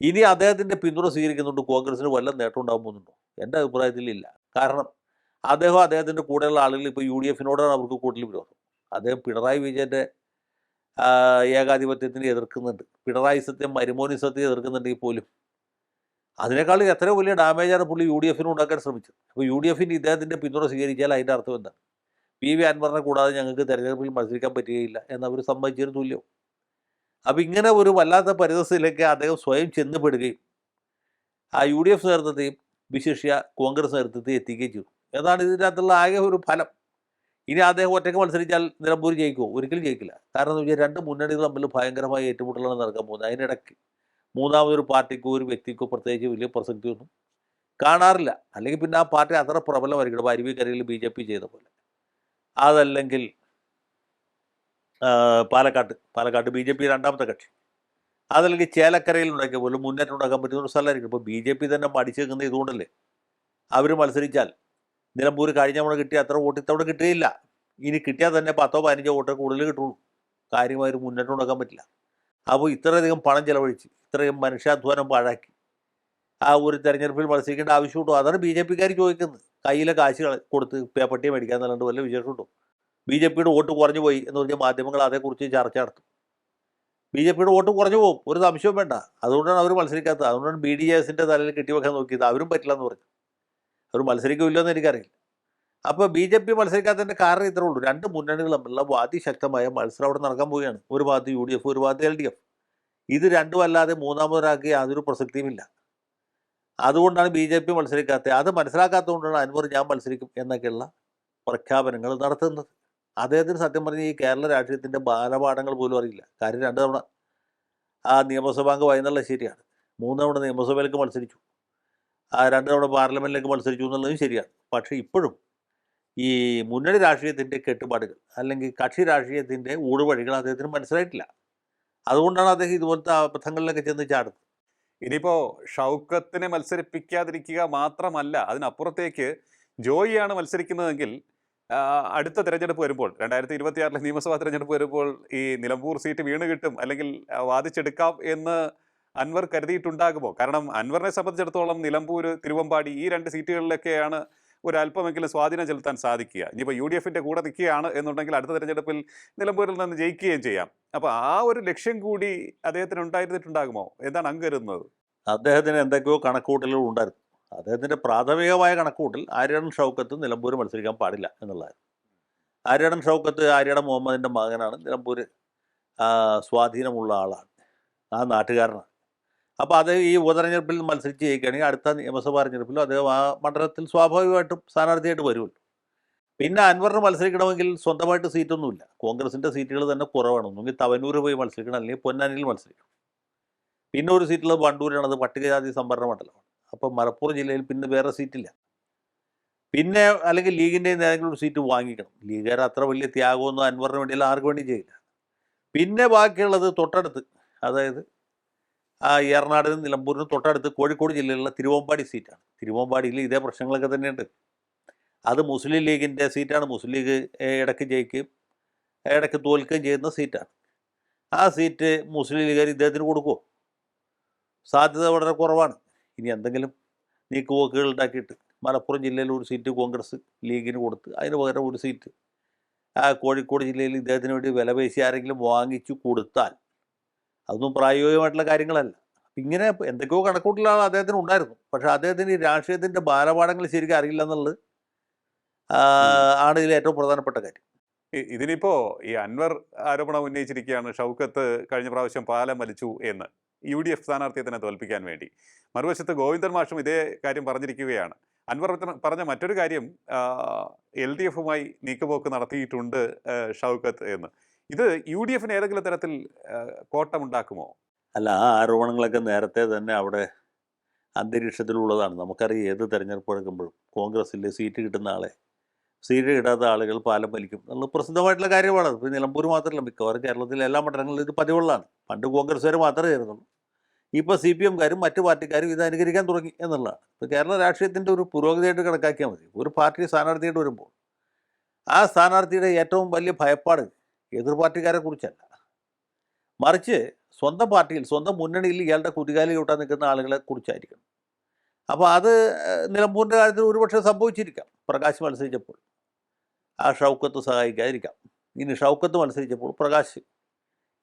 ഇനി അദ്ദേഹത്തിന്റെ പിന്തുണ സ്വീകരിക്കുന്നുണ്ട് കോൺഗ്രസിന് വല്ല നേട്ടം ഉണ്ടാകുമെന്നുണ്ടോ എന്റെ അഭിപ്രായത്തിൽ ഇല്ല. കാരണം അദ്ദേഹം അദ്ദേഹത്തിന്റെ കൂടെയുള്ള ആളുകൾ ഇപ്പോൾ യു ഡി എഫിനോടാണ് അവർക്ക് കൂടുതൽ വിരോധം. അദ്ദേഹം പിണറായി വിജയന്റെ ഏകാധിപത്യത്തിനെ എതിർക്കുന്നുണ്ട്. പിണറായി സത്യം മരുമോനിസത്തെ എതിർക്കുന്നുണ്ടെങ്കിൽ പോലും അതിനേക്കാളും എത്ര വലിയ ഡാമേജാണ് പുള്ളി യു ഡി എഫിന് ഉണ്ടാക്കാൻ ശ്രമിച്ചത്. അപ്പോൾ യു ഡി എഫിന് ഇദ്ദേഹത്തിന്റെ പിന്തുണ സ്വീകരിച്ചാൽ അതിന്റെ അർത്ഥം എന്താണ്? പി. വി. അൻവറിനെ കൂടാതെ ഞങ്ങൾക്ക് തെരഞ്ഞെടുപ്പിൽ മത്സരിക്കാൻ പറ്റുകയില്ല എന്നവർ സമ്മതിച്ചൊരു തുല്യം. അപ്പോൾ ഇങ്ങനെ ഒരു വല്ലാത്ത പരിതസ്ഥിതിയിലേക്ക് അദ്ദേഹം സ്വയം ചെന്നുപെടുകയും ആ യു ഡി എഫ് നേതൃത്വത്തെയും വിശേഷിയ കോൺഗ്രസ് നേതൃത്വത്തെയും എത്തിക്കുകയും ചെയ്തു. അതാണ് ഇതിനകത്തുള്ള ആകെ ഒരു ഫലം. ഇനി അദ്ദേഹം ഒറ്റയ്ക്ക് മത്സരിച്ചാൽ നിലമ്പൂർ ജയിക്കുമോ ഒരിക്കലും ജയിക്കില്ല. കാരണം എന്ന് വെച്ചാൽ രണ്ട് മുന്നണികൾ തമ്മിൽ ഭയങ്കരമായ ഏറ്റുമുട്ടലാണ് നടക്കാൻ പോകുന്നത്. അതിനിടയ്ക്ക് മൂന്നാമതൊരു പാർട്ടിക്കോ ഒരു വ്യക്തിക്കോ പ്രത്യേകിച്ച് വലിയ പ്രസക്തിയൊന്നും കാണാറില്ല. അല്ലെങ്കിൽ പിന്നെ ആ പാർട്ടി അത്ര പ്രബലമായിരിക്കണം. അരുവിക്കരയിൽ ബി ജെ പി ചെയ്ത പോലെ. അതല്ലെങ്കിൽ പാലക്കാട് പാലക്കാട്ട് പാലക്കാട്ട് ബി ജെ പി രണ്ടാമത്തെ കക്ഷി. അതല്ലെങ്കിൽ ചേലക്കരയിൽ ഉണ്ടാക്കിയ പോലും മുന്നേറ്റം ഉണ്ടാക്കാൻ പറ്റുന്ന ഒരു സ്ഥലമായിരിക്കും. ഇപ്പോൾ ബി ജെ പി തന്നെ മടിച്ചു നിൽക്കുന്നത് ഇതുകൊണ്ടല്ലേ? അവർ മത്സരിച്ചാൽ നിലമ്പൂർ കഴിഞ്ഞ തവണ കിട്ടിയ അത്ര വോട്ട് ഇത്തവണ കിട്ടുകയില്ല ഇനി കിട്ടിയാൽ തന്നെ പത്തോ പതിനഞ്ചോ വോട്ടേ കൂടുതൽ കിട്ടുള്ളൂ. കാര്യമായ ഒരു മുന്നേറ്റം ഉണ്ടാക്കാൻ പറ്റില്ല. അപ്പോൾ ഇത്രയധികം പണം ചെലവഴിച്ച് ഇത്രയും മനുഷ്യാധ്വാനം പാഴാക്കി ആ ഒരു തെരഞ്ഞെടുപ്പിൽ മത്സരിക്കേണ്ട ആവശ്യമുണ്ടോ? അതാണ് ബി ജെ പിക്കാർ ചോദിക്കുന്നത്. കയ്യിലെ കാശ് കൊടുത്ത് പേപ്പട്ടിയെ മേടിക്കാൻ നല്ലാണ്ട് വല്ല വിശേഷമുണ്ടോ? ബി ജെ പിയുടെ വോട്ട് കുറഞ്ഞു പോയി എന്ന് പറഞ്ഞ മാധ്യമങ്ങൾ അതേക്കുറിച്ച് ചർച്ച നടത്തും. ബി ജെ പിയുടെ വോട്ട് കുറഞ്ഞു പോകും ഒരു സംശയവും വേണ്ട. അതുകൊണ്ടാണ് അവർ മത്സരിക്കാത്തത്. അതുകൊണ്ടാണ് ബി ഡി എസിന്റെ തലയിൽ കെട്ടിവെക്കാൻ നോക്കിയത്. അവരും പറ്റില്ല എന്ന് പറഞ്ഞു. അവർ മത്സരിക്കില്ലെന്ന് എനിക്കറിയില്ല. അപ്പോൾ ബി ജെ പി മത്സരിക്കാത്തതിന്റെ കാരണം ഇത്രേ ഉള്ളൂ. രണ്ട് മുന്നണികൾ തമ്മിലുള്ള അതിശക്തമായ മത്സരം അവിടെ നടക്കാൻ പോവുകയാണ്. ഒരു ഭാഗത്ത് യു ഡി എഫ് ഒരു ഭാഗത്ത് എൽ ഡി എഫ്. ഇത് രണ്ടും അല്ലാതെ മൂന്നാമതൊരാൾക്ക് യാതൊരു പ്രസക്തിയുമില്ല അതുകൊണ്ടാണ് ബി ജെ പി മത്സരിക്കാത്തത്. അത് മനസ്സിലാക്കാത്തതുകൊണ്ടാണ് അൻവർ ഞാൻ മത്സരിക്കും എന്നൊക്കെയുള്ള പ്രഖ്യാപനങ്ങൾ നടത്തുന്നത്. അദ്ദേഹത്തിന് സത്യം പറഞ്ഞ ഈ കേരള രാഷ്ട്രീയത്തിന്റെ ബാലപാഠങ്ങൾ പോലും അറിയില്ല. കാര്യം രണ്ട് തവണ ആ നിയമസഭാംഗ വൈകുന്നേരം ശരിയാണ്. മൂന്ന് തവണ നിയമസഭയിലേക്ക് മത്സരിച്ചു. ആ രണ്ട് തവണ പാർലമെന്റിലേക്ക് മത്സരിച്ചു എന്നുള്ളതും ശരിയാണ്. പക്ഷേ ഇപ്പോഴും ഈ മുന്നണി രാഷ്ട്രീയത്തിന്റെ കെട്ടുപാടുകൾ അല്ലെങ്കിൽ കക്ഷി രാഷ്ട്രീയത്തിന്റെ ഊടുവഴികൾ അദ്ദേഹത്തിന് മനസ്സിലായിട്ടില്ല. അതുകൊണ്ടാണ് അദ്ദേഹം ഇതുപോലത്തെ അബദ്ധങ്ങളിലൊക്കെ ചെന്ന് ചാടുന്നത്. ഇനിയിപ്പോ ഷൗക്കത്തിനെ മത്സരിപ്പിക്കാതിരിക്കുക മാത്രമല്ല അതിനപ്പുറത്തേക്ക് ജോയിയാണ് മത്സരിക്കുന്നതെങ്കിൽ അടുത്ത തിരഞ്ഞെടുപ്പ് വരുമ്പോൾ രണ്ടായിരത്തി ഇരുപത്തിയാറിലെ നിയമസഭാ തിരഞ്ഞെടുപ്പ് വരുമ്പോൾ ഈ നിലമ്പൂർ സീറ്റ് വീണ് കിട്ടും അല്ലെങ്കിൽ വാദിച്ചെടുക്കാം എന്ന് അൻവർ കരുതിയിട്ടുണ്ടാകുമോ? കാരണം അൻവറിനെ സംബന്ധിച്ചിടത്തോളം നിലമ്പൂർ തിരുവമ്പാടി ഈ രണ്ട് സീറ്റുകളിലൊക്കെയാണ് ഒരല്പമെങ്കിലും സ്വാധീനം ചെലുത്താൻ സാധിക്കുക. ഇനിയിപ്പോൾ യു ഡി എഫിന്റെ കൂടെ നിൽക്കുകയാണ് എന്നുണ്ടെങ്കിൽ അടുത്ത തെരഞ്ഞെടുപ്പിൽ നിലമ്പൂരിൽ നിന്ന് ജയിക്കുകയും ചെയ്യാം. അപ്പോൾ ആ ഒരു ലക്ഷ്യം കൂടി അദ്ദേഹത്തിന് ഉണ്ടായിരുന്നിട്ടുണ്ടാകുമോ? എന്താണ് അങ്ങ് കരുതുന്നത് അദ്ദേഹത്തിന് എന്തൊക്കെയോ കണക്കൂട്ടലുകൾ ഉണ്ടായിരുന്നു. അദ്ദേഹത്തിന്റെ പ്രാഥമികമായ കണക്കൂട്ടിൽ ആര്യടൻ ഷൗക്കത്ത് നിലമ്പൂർ മത്സരിക്കാൻ പാടില്ല എന്നുള്ളതായിരുന്നു. ആര്യടൻ ഷൗക്കത്ത് ആര്യടൻ മുഹമ്മദിന്റെ മകനാണ്. നിലമ്പൂർ സ്വാധീനമുള്ള ആളാണ്. ആ നാട്ടുകാരനാണ്. അപ്പോൾ അത് ഈ ഉപതെരഞ്ഞെടുപ്പിൽ മത്സരിച്ച് ജയിക്കുകയാണെങ്കിൽ അടുത്ത നിയമസഭാ തെരഞ്ഞെടുപ്പിലും അദ്ദേഹം ആ മണ്ഡലത്തിൽ സ്വാഭാവികമായിട്ടും സ്ഥാനാർത്ഥിയായിട്ട് വരുമല്ലോ പിന്നെ അൻവറിന് മത്സരിക്കണമെങ്കിൽ സ്വന്തമായിട്ട് സീറ്റൊന്നുമില്ല. കോൺഗ്രസിന്റെ സീറ്റുകൾ തന്നെ കുറവാണ്. ഒന്നുകിൽ തവനൂർ പോയി മത്സരിക്കണം അല്ലെങ്കിൽ പൊന്നാനിയിൽ മത്സരിക്കണം. പിന്നെ ഒരു സീറ്റുള്ളത് വണ്ടൂരാണ്. അത് പട്ടികജാതി സംവരണ മണ്ഡലമാണ്. അപ്പോൾ മലപ്പുറം ജില്ലയിൽ പിന്നെ വേറെ സീറ്റില്ല. പിന്നെ അല്ലെങ്കിൽ ലീഗിന്റെ ഏതെങ്കിലും ഒരു സീറ്റ് വാങ്ങിക്കണം. ലീഗുകാർ അത്ര വലിയ ത്യാഗമൊന്നും അൻവറിന് വേണ്ടിയല്ല ആർക്കും വേണ്ടി ചെയ്യില്ല. പിന്നെ ബാക്കിയുള്ളത് തൊട്ടടുത്ത് അതായത് ആ എറണാടിനും നിലമ്പൂരിനും തൊട്ടടുത്ത് കോഴിക്കോട് ജില്ലയിലുള്ള തിരുവമ്പാടി സീറ്റാണ്. തിരുവമ്പാടിയിൽ ഇതേ പ്രശ്നങ്ങളൊക്കെ തന്നെയുണ്ട്. അത് മുസ്ലിം ലീഗിന്റെ സീറ്റാണ്. മുസ്ലിം ലീഗ് ഇടയ്ക്ക് ജയിക്കുകയും ഇടയ്ക്ക് തോൽക്കുകയും ചെയ്യുന്ന സീറ്റാണ്. ആ സീറ്റ് മുസ്ലിം ലീഗുകാർ ഇദ്ദേഹത്തിന് കൊടുക്കുമോ സാധ്യത വളരെ കുറവാണ്. ഇനി എന്തെങ്കിലും നീക്കുപോക്കുകൾ ഉണ്ടാക്കിയിട്ട് മലപ്പുറം ജില്ലയിൽ ഒരു സീറ്റ് കോൺഗ്രസ് ലീഗിന് കൊടുത്ത് അതിന് പകരം ഒരു സീറ്റ് ആ കോഴിക്കോട് ജില്ലയിൽ ഇദ്ദേഹത്തിന് വേണ്ടി വില പേശി ആരെങ്കിലും വാങ്ങിച്ചു കൊടുത്താൽ അതൊന്നും പ്രായോഗികമായിട്ടുള്ള കാര്യങ്ങളല്ല. ഇങ്ങനെ എന്തൊക്കെയോ കണക്കൂട്ടലാണ് അദ്ദേഹത്തിന് ഉണ്ടായിരുന്നു. പക്ഷെ അദ്ദേഹത്തിന് ഈ രാഷ്ട്രീയത്തിന്റെ ബാലപാഠങ്ങൾ ശരിക്കും അറിയില്ല എന്നുള്ളത് ആണ് ഇതിൽ ഏറ്റവും പ്രധാനപ്പെട്ട കാര്യം. ഇതിനിപ്പോ ഈ അൻവർ ആരോപണം ഉന്നയിച്ചിരിക്കുകയാണ് ഷൗക്കത്ത് കഴിഞ്ഞ പ്രാവശ്യം പാലം വലിച്ചു എന്ന്. യു ഡി എഫ് സ്ഥാനാർത്ഥിയെ തന്നെ തോൽപ്പിക്കാൻ വേണ്ടി. മറുവശത്ത് ഗോവിന്ദൻ മാഷും ഇതേ കാര്യം പറഞ്ഞിരിക്കുകയാണ്. അൻവർ പറഞ്ഞ മറ്റൊരു കാര്യം എൽ ഡി എഫുമായി നീക്കുപോക്ക് നടത്തിയിട്ടുണ്ട് ഷൗക്കത്ത് എന്ന്. ഇത് യു ഡി എഫിന് ഏതെങ്കിലും തരത്തിൽ കോട്ടം ഉണ്ടാക്കുമോ അല്ല ആ ആരോപണങ്ങളൊക്കെ നേരത്തെ തന്നെ അവിടെ അന്തരീക്ഷത്തിലുള്ളതാണ്. നമുക്കറിയാം ഏത് തെരഞ്ഞെടുപ്പ് എടുക്കുമ്പോഴും കോൺഗ്രസ്സിൽ സീറ്റ് കിട്ടുന്ന ആളെ സീറ്റ് കിട്ടാത്ത ആളുകൾ പാലം വലിക്കും. എന്നുള്ള പ്രസിദ്ധമായിട്ടുള്ള കാര്യമാണ്. ഇപ്പോൾ നിലമ്പൂർ മാത്രമല്ല മിക്കവാറും കേരളത്തിലെ എല്ലാ മണ്ഡലങ്ങളിലും ഇത് പതിവുള്ളതാണ്. പണ്ട് കോൺഗ്രസ്സുകാർ മാത്രമേ ആയിരുന്നുള്ളൂ. ഇപ്പോൾ സി പി എംകാരും മറ്റു പാർട്ടിക്കാരും ഇത് അനുകരിക്കാൻ തുടങ്ങി എന്നുള്ളതാണ്. ഇപ്പോൾ കേരള രാഷ്ട്രീയത്തിന്റെ ഒരു പുരോഗതിയായിട്ട് കണക്കാക്കിയാൽ മതി. ഒരു പാർട്ടി സ്ഥാനാർത്ഥിയായിട്ട് വരുമ്പോൾ ആ സ്ഥാനാർത്ഥിയുടെ ഏറ്റവും വലിയ ഭയപ്പാട് എതിർ പാർട്ടിക്കാരെ കുറിച്ചല്ല. മറിച്ച് സ്വന്തം പാർട്ടിയിൽ സ്വന്തം മുന്നണിയിൽ ഇയാളുടെ കുതികാലി കൂട്ടാൻ നിൽക്കുന്ന ആളുകളെ കുറിച്ചായിരിക്കണം. അപ്പോൾ അത് നിലമ്പൂരിന്റെ കാര്യത്തിൽ ഒരുപക്ഷെ സംഭവിച്ചിരിക്കാം. പ്രകാശ് മത്സരിച്ചപ്പോൾ ആ ഷൗക്കത്ത് സഹായിക്കാതിരിക്കാം. ഇനി ഷൗക്കത്ത് മത്സരിച്ചപ്പോൾ പ്രകാശ്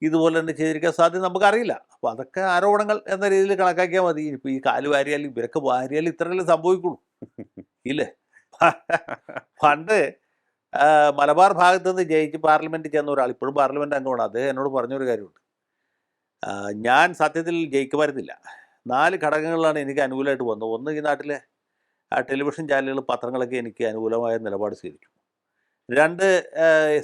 ഇതുപോലെ തന്നെ ചെയ്തിരിക്കാൻ സാധ്യത നമുക്കറിയില്ല. അപ്പോൾ അതൊക്കെ ആരോപണങ്ങൾ എന്ന രീതിയിൽ കണക്കാക്കിയാൽ മതി. ഇപ്പോൾ ഈ കാൽ വാരിയാൽ ഇവരൊക്കെ വാരിയാൽ ഇത്രയല്ലേ സംഭവിക്കുള്ളൂ. ഇല്ലേ? പണ്ട് മലബാർ ഭാഗത്ത് നിന്ന് ജയിച്ച് പാർലമെന്റിൽ ചെന്ന ഒരാൾ ഇപ്പോഴും പാർലമെന്റ് അംഗമാണ്. അദ്ദേഹം എന്നോട് പറഞ്ഞൊരു കാര്യമുണ്ട്. ഞാൻ സത്യത്തിൽ ജയിക്കുമായിരുന്നില്ല. നാല് ഘടകങ്ങളാണ് എനിക്ക് അനുകൂലമായിട്ട് വന്നത്. ഒന്ന് ഈ നാട്ടിലെ ആ ടെലിവിഷൻ ചാനലുകൾ പത്രങ്ങളൊക്കെ എനിക്ക് അനുകൂലമായ നിലപാട് സ്വീകരിച്ചു. രണ്ട്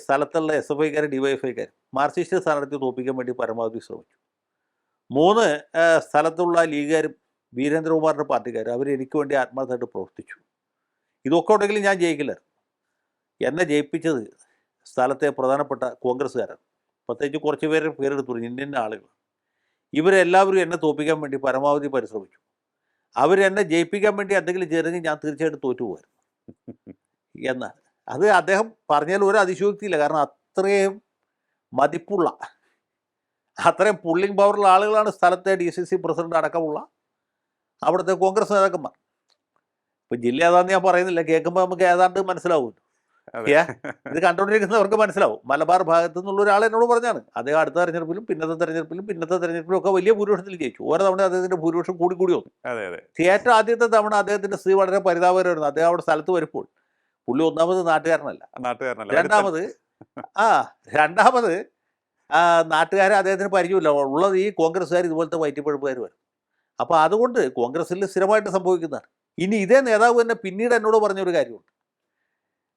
സ്ഥലത്തുള്ള എസ് എഫ് ഐക്കാർ ഡിവൈഎഫ്ഐക്കാർ മാർക്സിസ്റ്റ് സ്ഥാനാർത്ഥി തോപ്പിക്കാൻ വേണ്ടി പരമാവധി ശ്രമിച്ചു. മൂന്ന് സ്ഥലത്തുള്ള ലീഗുകാരും വീരേന്ദ്രകുമാറിന്റെ പാർട്ടിക്കാരും അവർ എനിക്ക് വേണ്ടി ആത്മാർത്ഥമായിട്ട് പ്രവർത്തിച്ചു. ഇതൊക്കെ ഉണ്ടെങ്കിലും ഞാൻ ജയിക്കില്ലായിരുന്നു. എന്നെ ജയിപ്പിച്ചത് സ്ഥലത്തെ പ്രധാനപ്പെട്ട കോൺഗ്രസ്സുകാരാണ്. പ്രത്യേകിച്ച് കുറച്ച് പേര് പേരെടുത്തു ഇന്ത്യൻ ആളുകൾ. ഇവരെല്ലാവരും എന്നെ തോപ്പിക്കാൻ വേണ്ടി പരമാവധി പരിശ്രമിച്ചു. അവരെന്നെ ജയിപ്പിക്കാൻ വേണ്ടി എന്തെങ്കിലും ചെയ്തെങ്കിൽ ഞാൻ തീർച്ചയായിട്ടും തോറ്റുപോകായിരുന്നു എന്നാൽ അത് അദ്ദേഹം പറഞ്ഞാൽ ഒരു അതിശയോക്തിയില്ല. കാരണം അത്രയും മതിപ്പുള്ള അത്രയും പുള്ളിങ് പവറുള്ള ആളുകളാണ് സ്ഥലത്തെ ഡി സി സി പ്രസിഡന്റ് അടക്കമുള്ള അവിടുത്തെ കോൺഗ്രസ് നേതാക്കന്മാർ. ഇപ്പം ജില്ല ഏതാണെന്ന് ഞാൻ പറയുന്നില്ല. കേൾക്കുമ്പോൾ നമുക്ക് ഏതാണ്ട് മനസ്സിലാവും? ഇത് കണ്ടുകൊണ്ടിരിക്കുന്നവർക്ക് മനസ്സിലാവും. മലബാർ ഭാഗത്തു നിന്നുള്ള ഒരാൾ എന്നോട് പറഞ്ഞാണ്. അദ്ദേഹം അടുത്ത തെരഞ്ഞെടുപ്പിലും പിന്നത്തെ തെരഞ്ഞെടുപ്പിലും പിന്നത്തെ തെരഞ്ഞെടുപ്പിലും ഒക്കെ വലിയ ഭൂരിപക്ഷത്തിൽ ജയിച്ചു. ഓരോ തവണ അദ്ദേഹത്തിന്റെ ഭൂരിപക്ഷം കൂടി കൂടി വന്നു. ഏറ്റവും ആദ്യത്തെ തവണ അദ്ദേഹത്തിന്റെ സ്ത്രീ വളരെ പരിതാപകരമായിരുന്നു. അദ്ദേഹം അവിടെ സ്ഥലത്ത് വരുമ്പോൾ. പുള്ളി ഒന്നാമത് നാട്ടുകാരനല്ല. നാട്ടുകാരനല്ല. രണ്ടാമത് ആ രണ്ടാമത് ആ നാട്ടുകാരെ അദ്ദേഹത്തിന് പരിചയമില്ല. ഉള്ളത് ഈ കോൺഗ്രസ്സുകാർ ഇതുപോലത്തെ വയറ്റിപ്പഴുപ്പുകാർ വരും. അപ്പോൾ അതുകൊണ്ട് കോൺഗ്രസ്സിൽ സ്ഥിരമായിട്ട് സംഭവിക്കുന്നതാണ്. ഇനി ഇതേ നേതാവ് തന്നെ പിന്നീട് എന്നോട് പറഞ്ഞൊരു കാര്യമുണ്ട്.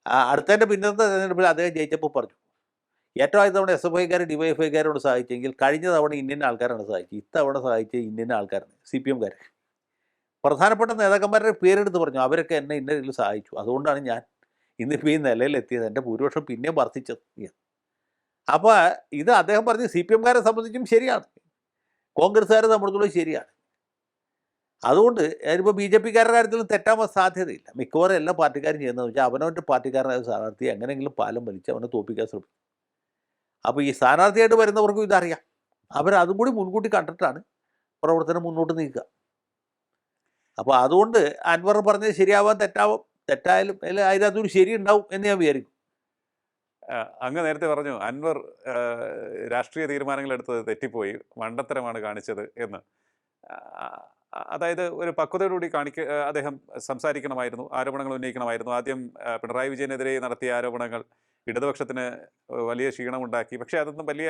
അടുത്തതിന്റെ പിന്നത്തെ തെരഞ്ഞെടുപ്പിൽ അദ്ദേഹം ജയിച്ചപ്പോൾ പറഞ്ഞു. ഏറ്റവും ആദ്യ തവണ എസ് എഫ് ഐക്കാർ ഡിവൈഎഫ്ഐക്കാരോട് സഹായിച്ചെങ്കിൽ കഴിഞ്ഞ തവണ ഇന്ത്യൻ ആൾക്കാരാണ് സഹായിച്ചത്. ഇത്തവണ സഹായിച്ച ഇന്ത്യൻ ആൾക്കാരാണ് സി പി എംകാർ പ്രധാനപ്പെട്ട നേതാക്കന്മാരുടെ പേരെടുത്ത് പറഞ്ഞു. അവരൊക്കെ എന്നെ ഇന്ന രീതിയിൽ സഹായിച്ചു. അതുകൊണ്ടാണ് ഞാൻ ഇന്നിപ്പോൾ ഈ നിലയിലെത്തിയത്. എന്റെ ഭൂരിപക്ഷം പിന്നെയും വർദ്ധിച്ചത്. അപ്പോൾ ഇത് അദ്ദേഹം പറഞ്ഞ് സി പി എംകാരെ സംബന്ധിച്ചും ശരിയാണ്. കോൺഗ്രസ്സുകാരെ സംബന്ധിച്ചും ശരിയാണ്. അതുകൊണ്ട് അതിപ്പോൾ ബി ജെ പിക്കാരുടെ കാര്യത്തിലും തെറ്റാൻ സാധ്യതയില്ല. മിക്കവാറും എല്ലാ പാർട്ടിക്കാരും ചെയ്യുന്നതെന്ന് വെച്ചാൽ അവനവന്റെ പാർട്ടിക്കാരനായ സ്ഥാനാർത്ഥിയെ എങ്ങനെയെങ്കിലും പാലം വലിച്ച് അവനെ തോപ്പിക്കാൻ ശ്രമിക്കും. അപ്പോൾ ഈ സ്ഥാനാർത്ഥിയായിട്ട് വരുന്നവർക്കും ഇതറിയാം. അവരതും കൂടി മുൻകൂട്ടി കണ്ടിട്ടാണ് പ്രവർത്തനം മുന്നോട്ട് നീക്കുക. അപ്പോൾ അതുകൊണ്ട് അൻവർ പറഞ്ഞത് ശരിയാവാൻ തെറ്റാവും. തെറ്റായാലും അതിനകത്തൊരു ശരി ഉണ്ടാവും എന്ന് ഞാൻ വിചാരിക്കും. അങ്ങ് നേരത്തെ പറഞ്ഞു അൻവർ രാഷ്ട്രീയ തീരുമാനങ്ങൾ എടുത്തത് തെറ്റിപ്പോയി മണ്ടത്തരമാണ് കാണിച്ചത് എന്ന്. അതായത് ഒരു പക്വതയോടുകൂടി കാണിക്ക അദ്ദേഹം സംസാരിക്കണമായിരുന്നു ആരോപണങ്ങൾ ഉന്നയിക്കണമായിരുന്നു. ആദ്യം പിണറായി വിജയനെതിരെ നടത്തിയ ആരോപണങ്ങൾ ഇടതുപക്ഷത്തിന് വലിയ ക്ഷീണമുണ്ടാക്കി. പക്ഷേ അതൊന്നും വലിയ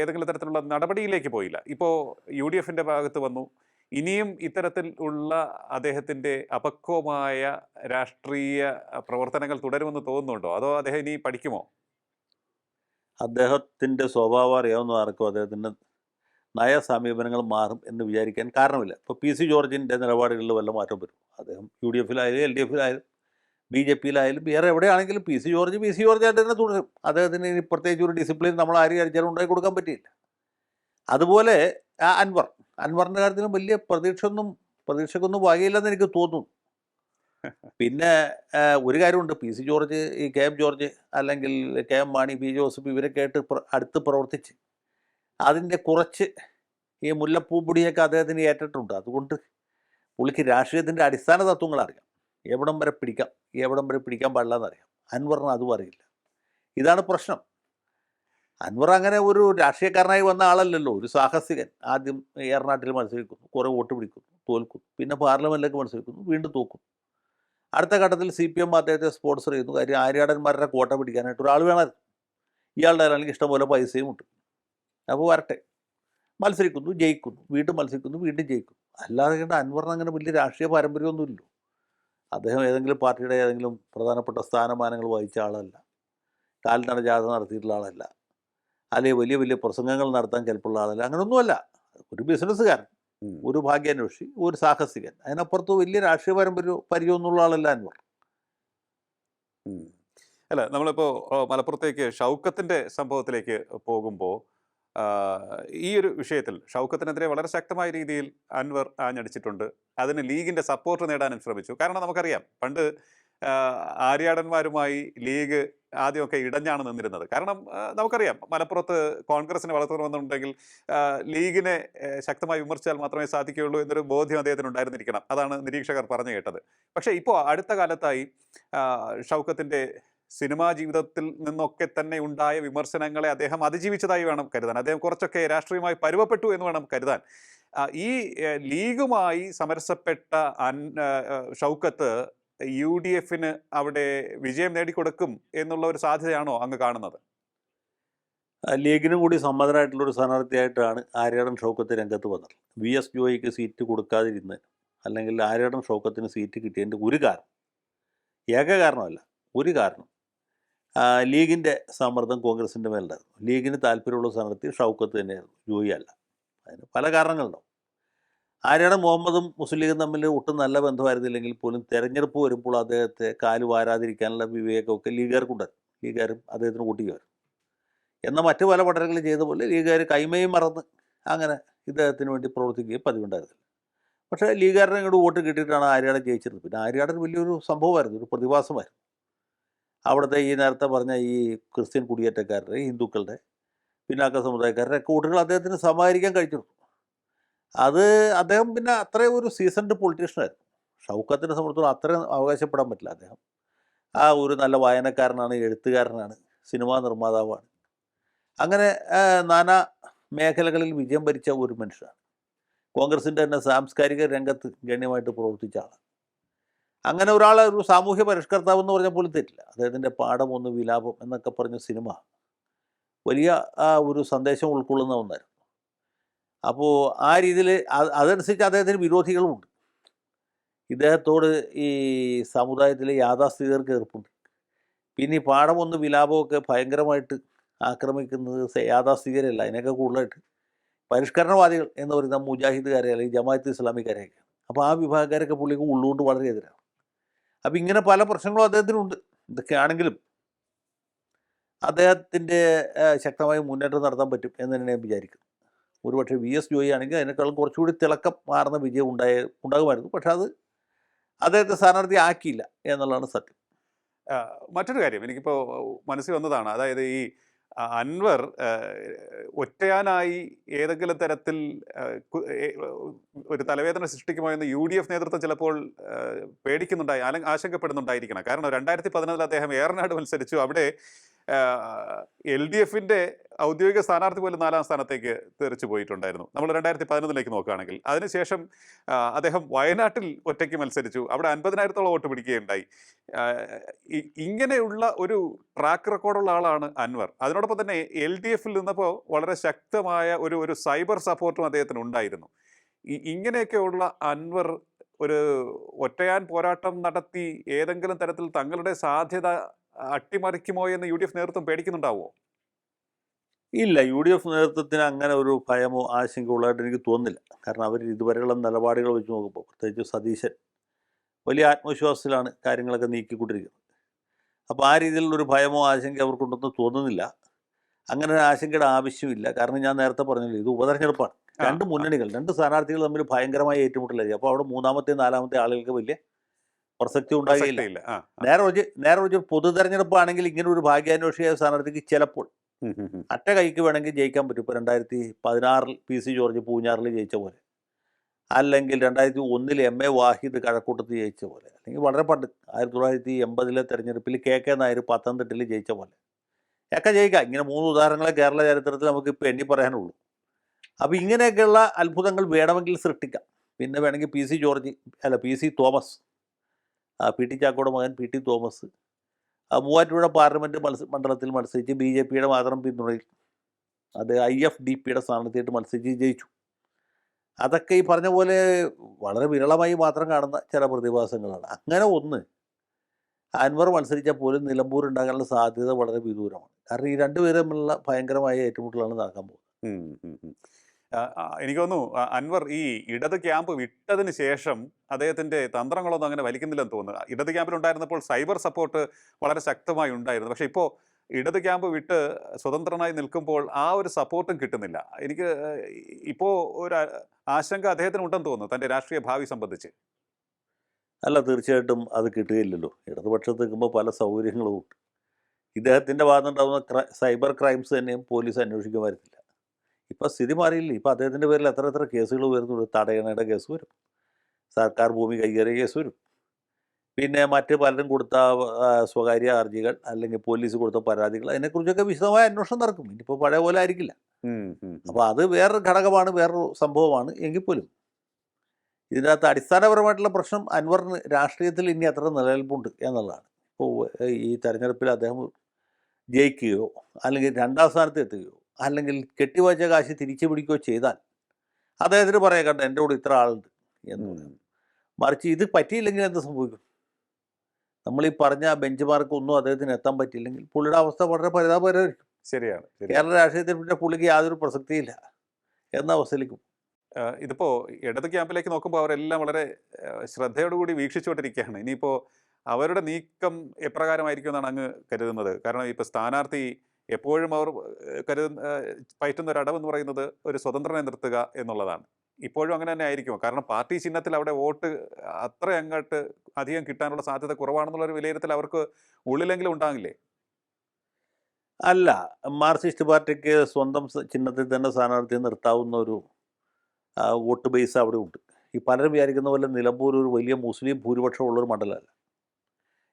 ഏതെങ്കിലും തരത്തിലുള്ള നടപടിയിലേക്ക് പോയില്ല. ഇപ്പോൾ യു ഡി എഫിന്റെ ഭാഗത്ത് വന്നു. ഇനിയും ഇത്തരത്തിൽ ഉള്ള അദ്ദേഹത്തിന്റെ അപക്വമായ രാഷ്ട്രീയ പ്രവർത്തനങ്ങൾ തുടരുമെന്ന് തോന്നുന്നുണ്ടോ? അതോ അദ്ദേഹം ഇനി പഠിക്കുമോ? അദ്ദേഹത്തിന്റെ സ്വഭാവം അറിയാവുന്ന ആർക്കും? അദ്ദേഹത്തിന്റെ നയ സമീപനങ്ങൾ മാറും എന്ന് വിചാരിക്കാൻ കാരണമില്ല. ഇപ്പോൾ പി സി ജോർജിന്റെ നിലപാടുകളിൽ വല്ല മാറ്റം വരും? അദ്ദേഹം യു ഡി എഫിലായാലും എൽ ഡി എഫിലായാലും ബി ജെ പിയിലായാലും വേറെ എവിടെയാണെങ്കിലും P C George P C George ആയിട്ട് തന്നെ തുടരും. അദ്ദേഹത്തിന് ഇനി പ്രത്യേകിച്ച് ഒരു ഡിസിപ്ലിൻ നമ്മൾ ആരും കഴിച്ചാലും ഉണ്ടാക്കി കൊടുക്കാൻ പറ്റിയില്ല. അതുപോലെ അൻവർ. അൻവറിന്റെ കാര്യത്തിലും വലിയ പ്രതീക്ഷയൊന്നും പ്രതീക്ഷക്കൊന്നും വകയില്ലെന്ന് എനിക്ക് തോന്നുന്നു. പിന്നെ ഒരു കാര്യമുണ്ട്. പി സി ജോർജ് ഈ കെ എം ജോർജ് അല്ലെങ്കിൽ K M Mani P Joseph ഇവരൊക്കെ ആയിട്ട് പ്ര- അടുത്ത് പ്രവർത്തിച്ച് അതിന്റെ കുറച്ച് ഈ മുല്ലപ്പൂപ്പൊടിയൊക്കെ അദ്ദേഹത്തിന് ഏറ്റിട്ടുണ്ട്. അതുകൊണ്ട് പുള്ളിക്ക് രാഷ്ട്രീയത്തിന്റെ അടിസ്ഥാന തത്വങ്ങൾ അറിയാം എവിടം വരെ പിടിക്കാം എവിടം വരെ പിടിക്കാൻ പാടില്ല എന്നറിയാം അൻവറിന് അതും അറിയില്ല. ഇതാണ് പ്രശ്നം. അൻവർ അങ്ങനെ ഒരു രാഷ്ട്രീയക്കാരനായി വന്ന ആളല്ലല്ലോ. ഒരു സാഹസികൻ. ആദ്യം ഏറനാട്ടിൽ മത്സരിക്കുന്നു കുറേ വോട്ട് പിടിക്കുന്നു തോൽക്കുന്നു. പിന്നെ പാർലമെന്റിലേക്ക് മത്സരിക്കുന്നു വീണ്ടും തോക്കുന്നു അടുത്ത ഘട്ടത്തിൽ സി പി എം അദ്ദേഹത്തെ സ്പോൺസർ ചെയ്യുന്നു. കാര്യം ആര്യാടന്മാരുടെ കോട്ട പിടിക്കാനായിട്ട് ഒരാൾ വേണമായിരുന്നു. ഇയാളുടെ അല്ലെങ്കിൽ ഇഷ്ടംപോലെ പൈസയും ഉണ്ട്. അപ്പോൾ വരട്ടെ. മത്സരിക്കുന്നു ജയിക്കുന്നു. വീണ്ടും മത്സരിക്കുന്നു വീണ്ടും ജയിക്കുന്നു. അല്ലാതെ കണ്ട അൻവറിന് അങ്ങനെ വലിയ രാഷ്ട്രീയ പാരമ്പര്യമൊന്നുമില്ല അദ്ദേഹം ഏതെങ്കിലും പാർട്ടിയുടെ ഏതെങ്കിലും പ്രധാനപ്പെട്ട സ്ഥാനമാനങ്ങൾ വഹിച്ച ആളല്ല. കാൽനട ജാഥ നടത്തിയിട്ടുള്ള ആളല്ല. അല്ലെങ്കിൽ വലിയ വലിയ പ്രസംഗങ്ങൾ നടത്താൻ ചിലപ്പോഴുള്ള ആളല്ല. അങ്ങനെയൊന്നുമല്ല ഒരു ബിസിനസ്സുകാരൻ ഒരു ഭാഗ്യാന്വേഷി ഒരു സാഹസികൻ. അതിനപ്പുറത്ത് വലിയ രാഷ്ട്രീയ പാരമ്പര്യ പരിചയമൊന്നുള്ള ആളല്ല അൻവർ. അല്ല നമ്മളിപ്പോൾ മലപ്പുറത്തേക്ക് ഷൗക്കത്തിന്റെ സംഭവത്തിലേക്ക് പോകുമ്പോൾ ഈ ഒരു വിഷയത്തിൽ ഷൗക്കത്തിനെതിരെ വളരെ ശക്തമായ രീതിയിൽ അൻവർ ആഞ്ഞടിച്ചിട്ടുണ്ട്. അതിന് ലീഗിന്റെ സപ്പോർട്ട് നേടാനും ശ്രമിച്ചു. കാരണം നമുക്കറിയാം പണ്ട് ആര്യാടന്മാരുമായി ലീഗ് ആദ്യമൊക്കെ ഇടഞ്ഞാണ് നിന്നിരുന്നത്. കാരണം നമുക്കറിയാം മലപ്പുറത്ത് കോൺഗ്രസിനെ വളർത്തണമെന്നുണ്ടെങ്കിൽ ലീഗിനെ ശക്തമായി വിമർശിച്ചാൽ മാത്രമേ സാധിക്കുകയുള്ളൂ എന്നൊരു ബോധ്യം അദ്ദേഹത്തിന് ഉണ്ടായിരുന്നിരിക്കണം അതാണ് നിരീക്ഷകർ പറഞ്ഞു കേട്ടത്. പക്ഷേ ഇപ്പോൾ അടുത്ത കാലത്തായി ആ, ഷൗക്കത്തിന്റെ സിനിമാ ജീവിതത്തിൽ നിന്നൊക്കെ തന്നെ ഉണ്ടായ വിമർശനങ്ങളെ അദ്ദേഹം അതിജീവിച്ചതായി വേണം കരുതാൻ. അദ്ദേഹം കുറച്ചൊക്കെ രാഷ്ട്രീയമായി പരുവപ്പെട്ടു എന്ന് വേണം കരുതാൻ. ഈ ലീഗുമായി സമരസപ്പെട്ട അൻ ഷൗക്കത്ത് യു ഡി എഫിന് അവിടെ വിജയം നേടിക്കൊടുക്കും എന്നുള്ള ഒരു സാധ്യതയാണോ അങ്ങ് കാണുന്നത്? ലീഗിനും കൂടി സമ്മതനായിട്ടുള്ള ഒരു സ്ഥാനാർത്ഥിയായിട്ടാണ് ആര്യാടൻ ഷൗക്കത്ത് രംഗത്ത് വന്നത്. വി എസ് ജോയിക്ക് സീറ്റ് കൊടുക്കാതിരുന്ന് അല്ലെങ്കിൽ ആര്യാടൻ ഷൗക്കത്തിന് സീറ്റ് കിട്ടിയതിന്റെ ഒരു കാരണം ഏക കാരണമല്ല ഒരു കാരണം ലീഗിന്റെ സമ്മർദ്ദം കോൺഗ്രസിന്റെ മേലുണ്ടായിരുന്നു. ലീഗിന് താല്പര്യമുള്ള സ്ഥാനാർത്ഥി ഷൗക്കത്ത് തന്നെയായിരുന്നു ജോയി അല്ല. അതിന് പല കാരണങ്ങളുണ്ടാവും. ആര്യാടൻ മുഹമ്മദും മുസ്ലിം ലീഗും തമ്മിൽ ഒട്ടും നല്ല ബന്ധമായിരുന്നില്ലെങ്കിൽ പോലും തെരഞ്ഞെടുപ്പ് വരുമ്പോൾ അദ്ദേഹത്തെ കാൽ വാരാതിരിക്കാനുള്ള വിവേകമൊക്കെ ലീഗുകാർക്കുണ്ടായിരുന്നു ലീഗുകാരും അദ്ദേഹത്തിന് കൂട്ടിക്കുമായിരുന്നു എന്നാൽ മറ്റു പല പഠനങ്ങളും ചെയ്ത പോലെ ലീഗുകാർ കൈമയും മറന്ന് അങ്ങനെ ഇദ്ദേഹത്തിന് വേണ്ടി പ്രവർത്തിക്കുകയും പതിവുണ്ടായിരുന്നില്ല. പക്ഷേ ലീഗുകാരനെ ഇങ്ങോട്ട് വോട്ട് കിട്ടിയിട്ടാണ് ആര്യാടൻ ജയിച്ചിരുന്നത്. പിന്നെ ആര്യാടൻ വലിയൊരു സംഭവമായിരുന്നു ഒരു പ്രതിഭാസമായിരുന്നു. അവിടുത്തെ ഈ നേരത്തെ പറഞ്ഞ ഈ ക്രിസ്ത്യൻ കുടിയേറ്റക്കാരുടെ ഹിന്ദുക്കളുടെ പിന്നാക്ക സമുദായക്കാരുടെ ഒക്കെ വോട്ടുകൾ അദ്ദേഹത്തിന് സമാഹരിക്കാൻ കഴിഞ്ഞിരുന്നു അത് അദ്ദേഹം പിന്നെ അത്രയും ഒരു സീസൺഡ് പൊളിറ്റീഷ്യനായിരുന്നു ഷൗക്കത്തിനെ സംബന്ധിച്ചിടത്തോളം അത്രയും അവകാശപ്പെടാൻ പറ്റില്ല അദ്ദേഹം. ആ ഒരു നല്ല വായനക്കാരനാണ് എഴുത്തുകാരനാണ് സിനിമാ നിർമ്മാതാവാണ്. അങ്ങനെ നാനാ മേഖലകളിൽ വിജയം ഭരിച്ച ഒരു മനുഷ്യനാണ്. കോൺഗ്രസിന്റെ തന്നെ സാംസ്കാരിക രംഗത്ത് ഗണ്യമായിട്ട് പ്രവർത്തിച്ച ആളാണ്. അങ്ങനെ ഒരാൾ ഒരു സാമൂഹ്യ പരിഷ്കർത്താവ് എന്ന് പറഞ്ഞാൽ പോലും തെറ്റില്ല. അദ്ദേഹത്തിന്റെ പാഠം ഒന്ന് വിലാപം എന്നൊക്കെ പറഞ്ഞ സിനിമ വലിയ ആ ഒരു സന്ദേശം ഉൾക്കൊള്ളുന്ന ഒന്നായിരുന്നു. അപ്പോൾ ആ രീതിയിൽ അതനുസരിച്ച് അദ്ദേഹത്തിന് വിരോധികളുമുണ്ട്. ഇദ്ദേഹത്തോട് ഈ സമുദായത്തിലെ യാഥാസ്ഥിതികർക്ക് എതിർപ്പുണ്ട്. പിന്നെ ഈ പാഠമൊന്ന് വിലാപമൊക്കെ ഭയങ്കരമായിട്ട് ആക്രമിക്കുന്നത് യാഥാസ്ഥിതികരല്ല അതിനൊക്കെ കൂടുതലായിട്ട് പരിഷ്കരണവാദികൾ എന്ന് പറയുന്ന മുജാഹിദുകാരെ അല്ലെങ്കിൽ ജമാഅത്ത് ഇസ്ലാമിക്കാരെയൊക്കെയാണ്. അപ്പോൾ ആ വിഭാഗക്കാരൊക്കെ പുള്ളിക്ക് ഉള്ളുകൊണ്ട് വളരെ എതിരാണ്. അപ്പം ഇങ്ങനെ പല പ്രശ്നങ്ങളും അദ്ദേഹത്തിനുണ്ട്. ഇതൊക്കെയാണെങ്കിലും അദ്ദേഹത്തിന്റെ ശക്തമായ മുന്നേറ്റം നടത്താൻ പറ്റും എന്ന് തന്നെ ഞാൻ വിചാരിക്കുന്നു. ഒരുപക്ഷെ വി. എസ്. ജോയി ആണെങ്കിൽ അതിനേക്കാളും കുറച്ചുകൂടി തിളക്കം മാറുന്ന വിജയം ഉണ്ടായ ഉണ്ടാകുമായിരുന്നു. പക്ഷെ അത് അദ്ദേഹത്തെ സ്ഥാനാർത്ഥി ആക്കിയില്ല എന്നുള്ളതാണ് സത്യം. മറ്റൊരു കാര്യം എനിക്കിപ്പോൾ മനസ്സിൽ വന്നതാണ്. അതായത് ഈ അൻവർ ഒറ്റയാനായി ഏതെങ്കിലും തരത്തിൽ ഒരു തലവേദന സൃഷ്ടിക്കുമോ എന്ന് യു ഡി എഫ് നേതൃത്വം ചിലപ്പോൾ പേടിക്കുന്നുണ്ടായി ആശങ്കപ്പെടുന്നുണ്ടായിരിക്കണം. കാരണം രണ്ടായിരത്തി പതിനൊന്നിൽ അദ്ദേഹം ഏറനാട് മത്സരിച്ചു. അവിടെ എൽ ഡി എഫിന്റെ ഔദ്യോഗിക സ്ഥാനാർത്ഥി പോലും നാലാം സ്ഥാനത്തേക്ക് തെറിച്ചു പോയിട്ടുണ്ടായിരുന്നു. നമ്മൾ രണ്ടായിരത്തി പതിനൊന്നിലേക്ക് നോക്കുകയാണെങ്കിൽ. അതിനുശേഷം അദ്ദേഹം വയനാട്ടിൽ ഒറ്റയ്ക്ക് മത്സരിച്ചു. അവിടെ അൻപതിനായിരത്തോളം വോട്ട് പിടിക്കുകയുണ്ടായി. ഇങ്ങനെയുള്ള ഒരു ട്രാക്ക് റെക്കോർഡുള്ള ആളാണ് അൻവർ. അതിനോടൊപ്പം തന്നെ എൽ ഡി എഫിൽ നിന്നപ്പോൾ വളരെ ശക്തമായ ഒരു ഒരു സൈബർ സപ്പോർട്ടും അദ്ദേഹത്തിന് ഉണ്ടായിരുന്നു. ഇങ്ങനെയൊക്കെയുള്ള അൻവർ ഒരു ഒറ്റയാൻ പോരാട്ടം നടത്തി ഏതെങ്കിലും തരത്തിൽ തങ്ങളുടെ സാധ്യത അട്ടിമറിക്കുമോ എന്ന് യു ഡി എഫ് നേതൃത്വം പേടിക്കുന്നുണ്ടാവോ ഇല്ല യു ഡി എഫ് നേതൃത്വത്തിന് അങ്ങനെ ഒരു ഭയമോ ആശങ്കയോ ഉള്ളതായിട്ട് എനിക്ക് തോന്നുന്നില്ല. കാരണം അവർ ഇതുവരെയുള്ള നിലപാടുകൾ വെച്ച് നോക്കുമ്പോൾ പ്രത്യേകിച്ച് സതീശൻ വലിയ ആത്മവിശ്വാസത്തിലാണ് കാര്യങ്ങളൊക്കെ നീക്കിക്കൊണ്ടിരിക്കുന്നത്. അപ്പോൾ ആ രീതിയിലുള്ളൊരു ഭയമോ ആശങ്ക അവർക്കുണ്ടെന്ന് തോന്നുന്നില്ല. അങ്ങനെ ഒരു ആശങ്കയുടെ ആവശ്യമില്ല. കാരണം ഞാൻ നേരത്തെ പറഞ്ഞില്ല ഇത് ഉപതെരഞ്ഞെടുപ്പാണ്. രണ്ട് മുന്നണികൾ രണ്ട് സ്ഥാനാർത്ഥികൾ തമ്മിൽ ഭയങ്കരമായി ഏറ്റുമുട്ടലായിരിക്കും അപ്പോൾ അവിടെ മൂന്നാമത്തെ നാലാമത്തെ ആളുകൾക്ക് വലിയ പ്രസക്തി ഉണ്ടാകുകയില്ല ആ. നേരെ ഒരു നേരെ ഒരു പൊതു തെരഞ്ഞെടുപ്പാണെങ്കിൽ ഇങ്ങനെ ഒരു ഭാഗ്യാന്വേഷിയായ സ്ഥാനാർത്ഥിക്ക് ചിലപ്പോൾ. അറ്റ കൈക്ക് വേണമെങ്കിൽ ജയിക്കാൻ പറ്റും. ഇപ്പോൾ രണ്ടായിരത്തി പതിനാറിൽ പി സി ജോർജ് പൂഞ്ഞാറിൽ ജയിച്ച പോലെ. അല്ലെങ്കിൽ രണ്ടായിരത്തി ഒന്നിൽ എം എ വാഹിദ് കഴക്കൂട്ടത്ത് ജയിച്ച പോലെ. അല്ലെങ്കിൽ വളരെ പണ്ട് ആയിരത്തി തൊള്ളായിരത്തി എൺപതിലെ തെരഞ്ഞെടുപ്പിൽ കെ കെ നായർ പത്തനംതിട്ടയിൽ ജയിച്ച പോലെ. ഒക്കെ ജയിക്കാം. ഇങ്ങനെ മൂന്ന് ഉദാഹരണങ്ങളെ കേരള ചരിത്രത്തിൽ നമുക്ക് ഇപ്പോൾ എണ്ണി പറയാനുള്ളൂ. അപ്പോൾ ഇങ്ങനെയൊക്കെയുള്ള അത്ഭുതങ്ങൾ വേണമെങ്കിൽ സൃഷ്ടിക്കാം. പിന്നെ വേണമെങ്കിൽ പി സി ജോർജ് അല്ല P C Thomas P T ചാക്കോയുടെ മകൻ P T Thomas. Muvattupuzha parliament മത്സ മണ്ഡലത്തിൽ മത്സരിച്ച് ബി ജെ പിയുടെ മാത്രം പിന്തുണയിൽ അത് ഐ എഫ് ഡി പിയുടെ സ്ഥാനത്തേക്ക് മത്സരിച്ച് ജയിച്ചു. അതൊക്കെ ഈ പറഞ്ഞ പോലെ വളരെ വിരളമായി മാത്രം കാണുന്ന ചില പ്രതിഭാസങ്ങളാണ്. അങ്ങനെ ഒന്ന് അൻവർ മത്സരിച്ചാൽ പോലും നിലമ്പൂർ ഉണ്ടാകാനുള്ള സാധ്യത വളരെ വിദൂരമാണ്. കാരണം ഈ രണ്ടുപേരും തമ്മിലുള്ള ഭയങ്കരമായ ഏറ്റുമുട്ടലാണ് നടക്കാൻ പോകുന്നത്. എനിക്ക് തോന്നുന്നു അൻവർ ഈ ഇടത് ക്യാമ്പ് വിട്ടതിന് ശേഷം അദ്ദേഹത്തിന്റെ തന്ത്രങ്ങളൊന്നും അങ്ങനെ വലിക്കുന്നില്ലെന്ന് തോന്നുന്നു. ഇടത് ക്യാമ്പിൽ ഉണ്ടായിരുന്നപ്പോൾ സൈബർ സപ്പോർട്ട് വളരെ ശക്തമായി ഉണ്ടായിരുന്നു. പക്ഷെ ഇപ്പോൾ ഇടത് ക്യാമ്പ് വിട്ട് സ്വതന്ത്രനായി നിൽക്കുമ്പോൾ ആ ഒരു സപ്പോർട്ടും കിട്ടുന്നില്ല. എനിക്ക് ഇപ്പോൾ ഒരു ആശങ്ക അദ്ദേഹത്തിന് ഉണ്ടെന്ന് തോന്നുന്നു തന്റെ രാഷ്ട്രീയ ഭാവി സംബന്ധിച്ച്. അല്ല തീർച്ചയായിട്ടും അത് കിട്ടുകയില്ലല്ലോ. ഇടതുപക്ഷത്ത് നിൽക്കുമ്പോൾ പല സൗകര്യങ്ങളും ഉണ്ട്. ഇദ്ദേഹത്തിന്റെ ഭാഗത്തുണ്ടാകുന്ന സൈബർ ക്രൈംസ് തന്നെയും പോലീസ് അന്വേഷിക്കാൻ വരുന്നില്ല ഇപ്പോൾ സ്ഥിതി മാറിയില്ല? ഇപ്പോൾ അദ്ദേഹത്തിന്റെ പേരിൽ എത്ര എത്ര കേസുകൾ വരുന്നുണ്ട്? തടയണയുടെ കേസ് വരും. സർക്കാർ ഭൂമി കൈകേറിയ കേസ് വരും. പിന്നെ മറ്റ് പലരും കൊടുത്ത സ്വകാര്യ ഹർജികൾ അല്ലെങ്കിൽ പോലീസ് കൊടുത്ത പരാതികൾ അതിനെക്കുറിച്ചൊക്കെ വിശദമായ അന്വേഷണം നടക്കും. ഇനിയിപ്പോൾ പഴയ പോലെ ആയിരിക്കില്ല. അപ്പോൾ അത് വേറൊരു ഘടകമാണ് വേറൊരു സംഭവമാണ് എങ്കിൽ പോലും. ഇതിനകത്ത് അടിസ്ഥാനപരമായിട്ടുള്ള പ്രശ്നം അൻവറിന് രാഷ്ട്രീയത്തിൽ ഇനി അത്ര നിലനിൽപ്പുണ്ട് എന്നുള്ളതാണ്. ഇപ്പോൾ ഈ തെരഞ്ഞെടുപ്പിൽ അദ്ദേഹം ജയിക്കുകയോ അല്ലെങ്കിൽ രണ്ടാം സ്ഥാനത്ത് എത്തുകയോ അല്ലെങ്കിൽ കെട്ടിവച്ച കാശ് തിരിച്ചു പിടിക്കുകയോ ചെയ്താൽ അദ്ദേഹത്തിന് പറയാം കണ്ട എന്റെ കൂടെ ഇത്ര ആളുണ്ട് എന്ന്. പറയും. മറിച്ച് ഇത് പറ്റിയില്ലെങ്കിൽ എന്ത് സംഭവിക്കും? നമ്മൾ ഈ പറഞ്ഞ ബെഞ്ച് മാർക്ക് ഒന്നും അദ്ദേഹത്തിന് എത്താൻ പറ്റിയില്ലെങ്കിൽ പുള്ളിയുടെ അവസ്ഥ വളരെ പരിതാപകരമായിരിക്കും. ശരിയാണ് കേരള രാഷ്ട്രീയത്തിൽ പിന്നെ പുള്ളിക്ക് യാതൊരു പ്രസക്തിയില്ല എന്ന അവസ്ഥയിലേക്ക്. ഇതിപ്പോൾ ഇതിപ്പോ ഇടത് ക്യാമ്പിലേക്ക് നോക്കുമ്പോൾ അവരെല്ലാം വളരെ ശ്രദ്ധയോടുകൂടി വീക്ഷിച്ചുകൊണ്ടിരിക്കുകയാണ്. ഇനിയിപ്പോൾ അവരുടെ നീക്കം എപ്രകാരമായിരിക്കും എന്നാണ് അങ്ങ് കരുതുന്നത്. കാരണം ഇപ്പോൾ സ്ഥാനാർത്ഥി എപ്പോഴും അവർ കരുതുന്ന പയറ്റുന്ന ഒരു അടവെന്ന് പറയുന്നത് ഒരു സ്വതന്ത്രനെ നിർത്തുക എന്നുള്ളതാണ്. ഇപ്പോഴും അങ്ങനെ തന്നെ ആയിരിക്കും. കാരണം പാർട്ടി ചിഹ്നത്തിൽ അവിടെ വോട്ട് അത്ര അങ്ങോട്ട് അധികം കിട്ടാനുള്ള സാധ്യത കുറവാണെന്നുള്ള ഒരു വിലയിരുത്തൽ അവർക്ക് ഉള്ളിലെങ്കിലും ഉണ്ടാകില്ലേ? അല്ല. മാർക്സിസ്റ്റ് പാർട്ടിക്ക് സ്വന്തം ചിഹ്നത്തിൽ തന്നെ സ്ഥാനാർത്ഥിയെ നിർത്താവുന്ന ഒരു വോട്ട് ബേസ് അവിടെ ഉണ്ട്. ഈ പലരും വിചാരിക്കുന്ന പോലെ നിലമ്പൂർ ഒരു വലിയ മുസ്ലിം ഭൂരിപക്ഷം ഉള്ളൊരു മണ്ഡലമല്ല.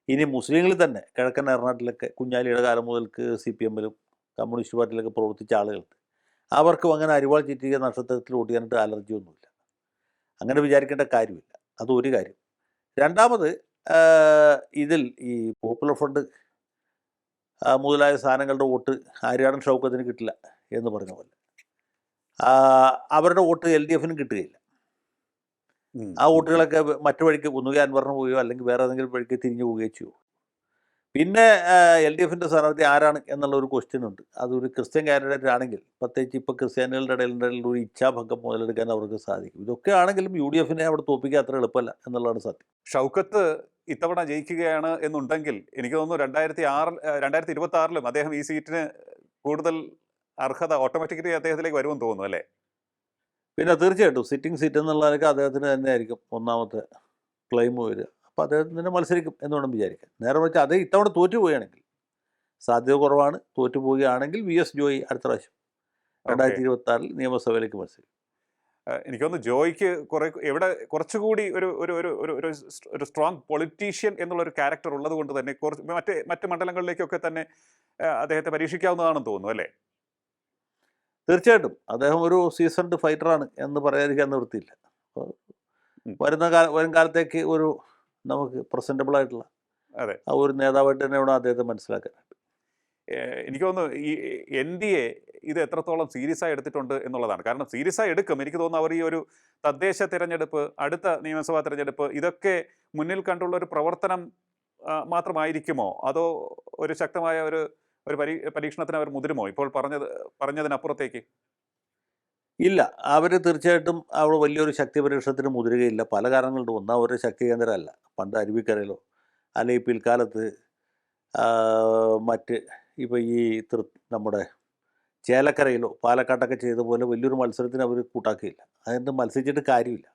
ഇനി മുസ്ലിങ്ങളിൽ തന്നെ കിഴക്കൻ എറണാട്ടിലൊക്കെ കുഞ്ഞാലിയുടെ കാലം മുതൽക്ക് സി പി എമ്മിലും കമ്മ്യൂണിസ്റ്റ് പാർട്ടിയിലൊക്കെ പ്രവർത്തിച്ച ആളുകൾക്ക് അവർക്കും അങ്ങനെ അരിവാൾ ചിറ്റിക നക്ഷത്രത്തിൽ വോട്ട് ചെയ്യാനായിട്ട് അലർജി ഒന്നുമില്ല. അങ്ങനെ വിചാരിക്കേണ്ട കാര്യമില്ല. അതൊരു കാര്യം. രണ്ടാമത് ഇതിൽ ഈ പോപ്പുലർ ഫ്രണ്ട് മുതലായ സാധനങ്ങളുടെ വോട്ട് ആര്യാടൻ ഷൗക്കത്തിന് കിട്ടില്ല എന്ന് പറഞ്ഞ പോലെ. അവരുടെ വോട്ട് എൽ ഡി എഫിന് കിട്ടുകയില്ല. ആ വോട്ടുകളൊക്കെ മറ്റു വഴിക്ക് ഒന്നുകിൽ അൻവറിന് പോവുകയോ അല്ലെങ്കിൽ വേറെ ഏതെങ്കിലും വഴിക്ക് തിരിഞ്ഞു പോവുകയോ ചെയ്യും. പിന്നെ എൽ ഡി എഫിന്റെ സ്ഥാനാർത്ഥി ആരാണ് എന്നുള്ള ഒരു ക്വസ്റ്റ്യൻ ഉണ്ട്. അതൊരു ക്രിസ്ത്യൻ കാൻഡിഡേറ്റ് ആണെങ്കിൽ പ്രത്യേകിച്ച് ഇപ്പോൾ ക്രിസ്ത്യാനികളുടെ ഇടയിൽ ഒരു ഇച്ഛാഭംഗം മുതലെടുക്കാൻ അവർക്ക് സാധിക്കും. ഇതൊക്കെ ആണെങ്കിലും യു ഡി എഫിനെ അവിടെ തോപ്പിക്കാൻ അത്ര എളുപ്പമല്ല എന്നുള്ളതാണ് സത്യം. ഷൗക്കത്ത് ഇത്തവണ ജയിക്കുകയാണ് എന്നുണ്ടെങ്കിൽ എനിക്ക് തോന്നുന്നു രണ്ടായിരത്തി ആറ് രണ്ടായിരത്തി ഇരുപത്തി ആറിലും അദ്ദേഹം ഈ സീറ്റിന് കൂടുതൽ അർഹത ഓട്ടോമാറ്റിക്കലി അദ്ദേഹത്തിലേക്ക് വരുമെന്ന് തോന്നുന്നു അല്ലേ? പിന്നെ തീർച്ചയായിട്ടും സിറ്റിംഗ് സീറ്റ് എന്നുള്ളതൊക്കെ അദ്ദേഹത്തിന് തന്നെ ആയിരിക്കും ഒന്നാമത്തെ ക്ലെയിം വരിക. അപ്പോൾ അദ്ദേഹത്തിന് മത്സരിക്കും എന്ന് വേണം വിചാരിക്കാം നേരെ വെച്ചാൽ അതേ ഇത്തവണ തോറ്റു പോവുകയാണെങ്കിൽ സാധ്യത കുറവാണ്. തോറ്റു പോവുകയാണെങ്കിൽ വി എസ് ജോയി അടുത്ത പ്രാവശ്യം രണ്ടായിരത്തി ഇരുപത്തി ആറിൽ നിയമസഭയിലേക്ക് മത്സരിക്കും. ഏഹ് എനിക്ക് തോന്നുന്നു ജോയിക്ക് കുറെ എവിടെ കുറച്ചുകൂടി ഒരു ഒരു ഒരു ഒരു ഒരു സ്ട്രോങ് പൊളിറ്റീഷ്യൻ എന്നുള്ള ഒരു ക്യാരക്ടർ ഉള്ളത് കൊണ്ട് തന്നെ കുറച്ച് മറ്റ് മറ്റ് മണ്ഡലങ്ങളിലേക്കൊക്കെ തന്നെ അദ്ദേഹത്തെ പരീക്ഷിക്കാവുന്നതാണെന്ന് തോന്നുന്നു അല്ലേ? തീർച്ചയായിട്ടും. അദ്ദേഹം ഒരു സീസൺഡ് ഫൈറ്ററാണ് എന്ന് പറയാതിരിക്കാൻ നിവൃത്തിയില്ല. വരുന്ന കാല വരും കാലത്തേക്ക് ഒരു നമുക്ക് പ്രസന്റബിൾ ആയിട്ടുള്ള അതെ. ആ ഒരു നേതാവായിട്ട് തന്നെ വേണം അദ്ദേഹത്തെ മനസ്സിലാക്കാനായിട്ട് എനിക്ക് തോന്നുന്നു ഈ എൻ ഡി എ ഇത് എത്രത്തോളം സീരിയസ് ആയി എടുത്തിട്ടുണ്ട് എന്നുള്ളതാണ്. കാരണം സീരിയസ് ആയി എടുക്കും. എനിക്ക് തോന്നുന്നു അവർ ഈ ഒരു തദ്ദേശ തിരഞ്ഞെടുപ്പ് അടുത്ത നിയമസഭാ തിരഞ്ഞെടുപ്പ് ഇതൊക്കെ മുന്നിൽ കണ്ടുള്ള ഒരു പ്രവർത്തനം മാത്രമായിരിക്കുമോ? അതോ ഒരു ശക്തമായ ഒരു ഒരു പരീ പരീക്ഷണത്തിന് അവർ മുതിരുമോ? ഇപ്പോൾ പറഞ്ഞത് പറഞ്ഞതിനപ്പുറത്തേക്ക്. ഇല്ല. അവർ തീർച്ചയായിട്ടും അവിടെ വലിയൊരു ശക്തി പരീക്ഷണത്തിന് മുതിരുകയില്ല. പല കാരണങ്ങളുണ്ട്. ഒന്ന് അവരുടെ ശക്തി കേന്ദ്രമല്ല. പണ്ട് അരുവിക്കരയിലോ അല്ലെങ്കിൽ പിൽക്കാലത്ത് മറ്റ് ഇപ്പോൾ ഈ തൃ നമ്മുടെ ചേലക്കരയിലോ പാലക്കാട്ടൊക്കെ ചെയ്ത പോലെ വലിയൊരു മത്സരത്തിന് അവർ കൂട്ടാക്കിയില്ല. അതുകൊണ്ട് മത്സരിച്ചിട്ട് കാര്യമില്ല.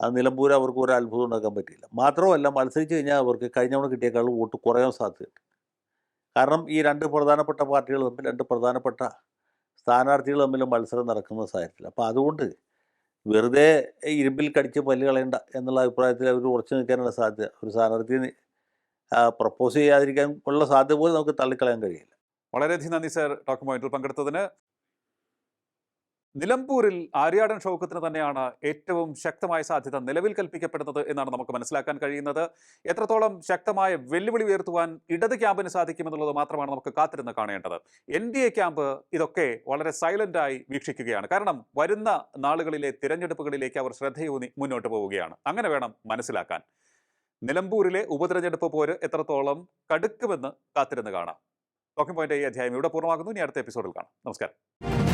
അത് നിലമ്പൂർ അവർക്ക് ഒരു അത്ഭുതം ഉണ്ടാക്കാൻ പറ്റിയില്ല. മാത്രമല്ല മത്സരിച്ച് കഴിഞ്ഞാൽ അവർക്ക് കഴിഞ്ഞ തവണ കിട്ടിയേക്കാൾ വോട്ട് കുറയാൻ സാധ്യതയുണ്ട്. കാരണം ഈ രണ്ട് പ്രധാനപ്പെട്ട പാർട്ടികൾ തമ്മിൽ രണ്ട് പ്രധാനപ്പെട്ട സ്ഥാനാർത്ഥികൾ തമ്മിൽ മത്സരം നടക്കുന്ന സാഹചര്യത്തിൽ അപ്പോൾ അതുകൊണ്ട് വെറുതെ ഇരുമ്പിൽ കടിച്ച് പല്ല് കളയണ്ട എന്നുള്ള അഭിപ്രായത്തിൽ അവർ ഉറച്ചു നിൽക്കാനുള്ള സാധ്യത ഒരു സ്ഥാനാർത്ഥിയെ പ്രപ്പോസ് ചെയ്യാതിരിക്കാൻ ഉള്ള സാധ്യത പോലും നമുക്ക് തള്ളിക്കളയാൻ കഴിയില്ല. വളരെയധികം നന്ദി സാർ ടോക്ക് പങ്കെടുത്തതിന്. നിലമ്പൂരിൽ ആര്യാടൻ ഷൗക്കത്തിന് തന്നെയാണ് ഏറ്റവും ശക്തമായ സാധ്യത നിലവിൽ കൽപ്പിക്കപ്പെടുന്നത് എന്നാണ് നമുക്ക് മനസ്സിലാക്കാൻ കഴിയുന്നത്. എത്രത്തോളം ശക്തമായ വെല്ലുവിളി ഉയർത്തുവാൻ ഇടത് ക്യാമ്പിന് സാധിക്കുമെന്നുള്ളത് മാത്രമാണ് നമുക്ക് കാത്തിരുന്ന് കാണേണ്ടത്. എൻ ഡി എ ക്യാമ്പ് ഇതൊക്കെ വളരെ സൈലന്റായി വീക്ഷിക്കുകയാണ്. കാരണം വരുന്ന നാളുകളിലെ തിരഞ്ഞെടുപ്പുകളിലേക്ക് അവർ ശ്രദ്ധയൂന്നി മുന്നോട്ട് പോവുകയാണ്. അങ്ങനെ വേണം മനസ്സിലാക്കാൻ. നിലമ്പൂരിലെ ഉപതിരഞ്ഞെടുപ്പ് പോര് എത്രത്തോളം കടുക്കുമെന്ന് കാത്തിരുന്ന് കാണാം. ടോക്കിംഗ് പോയിന്റ് ഈ അധ്യായം ഇവിടെ പൂർണമാകുന്നു. ഇനി അടുത്ത എപ്പിസോഡിൽ കാണാം. നമസ്കാരം.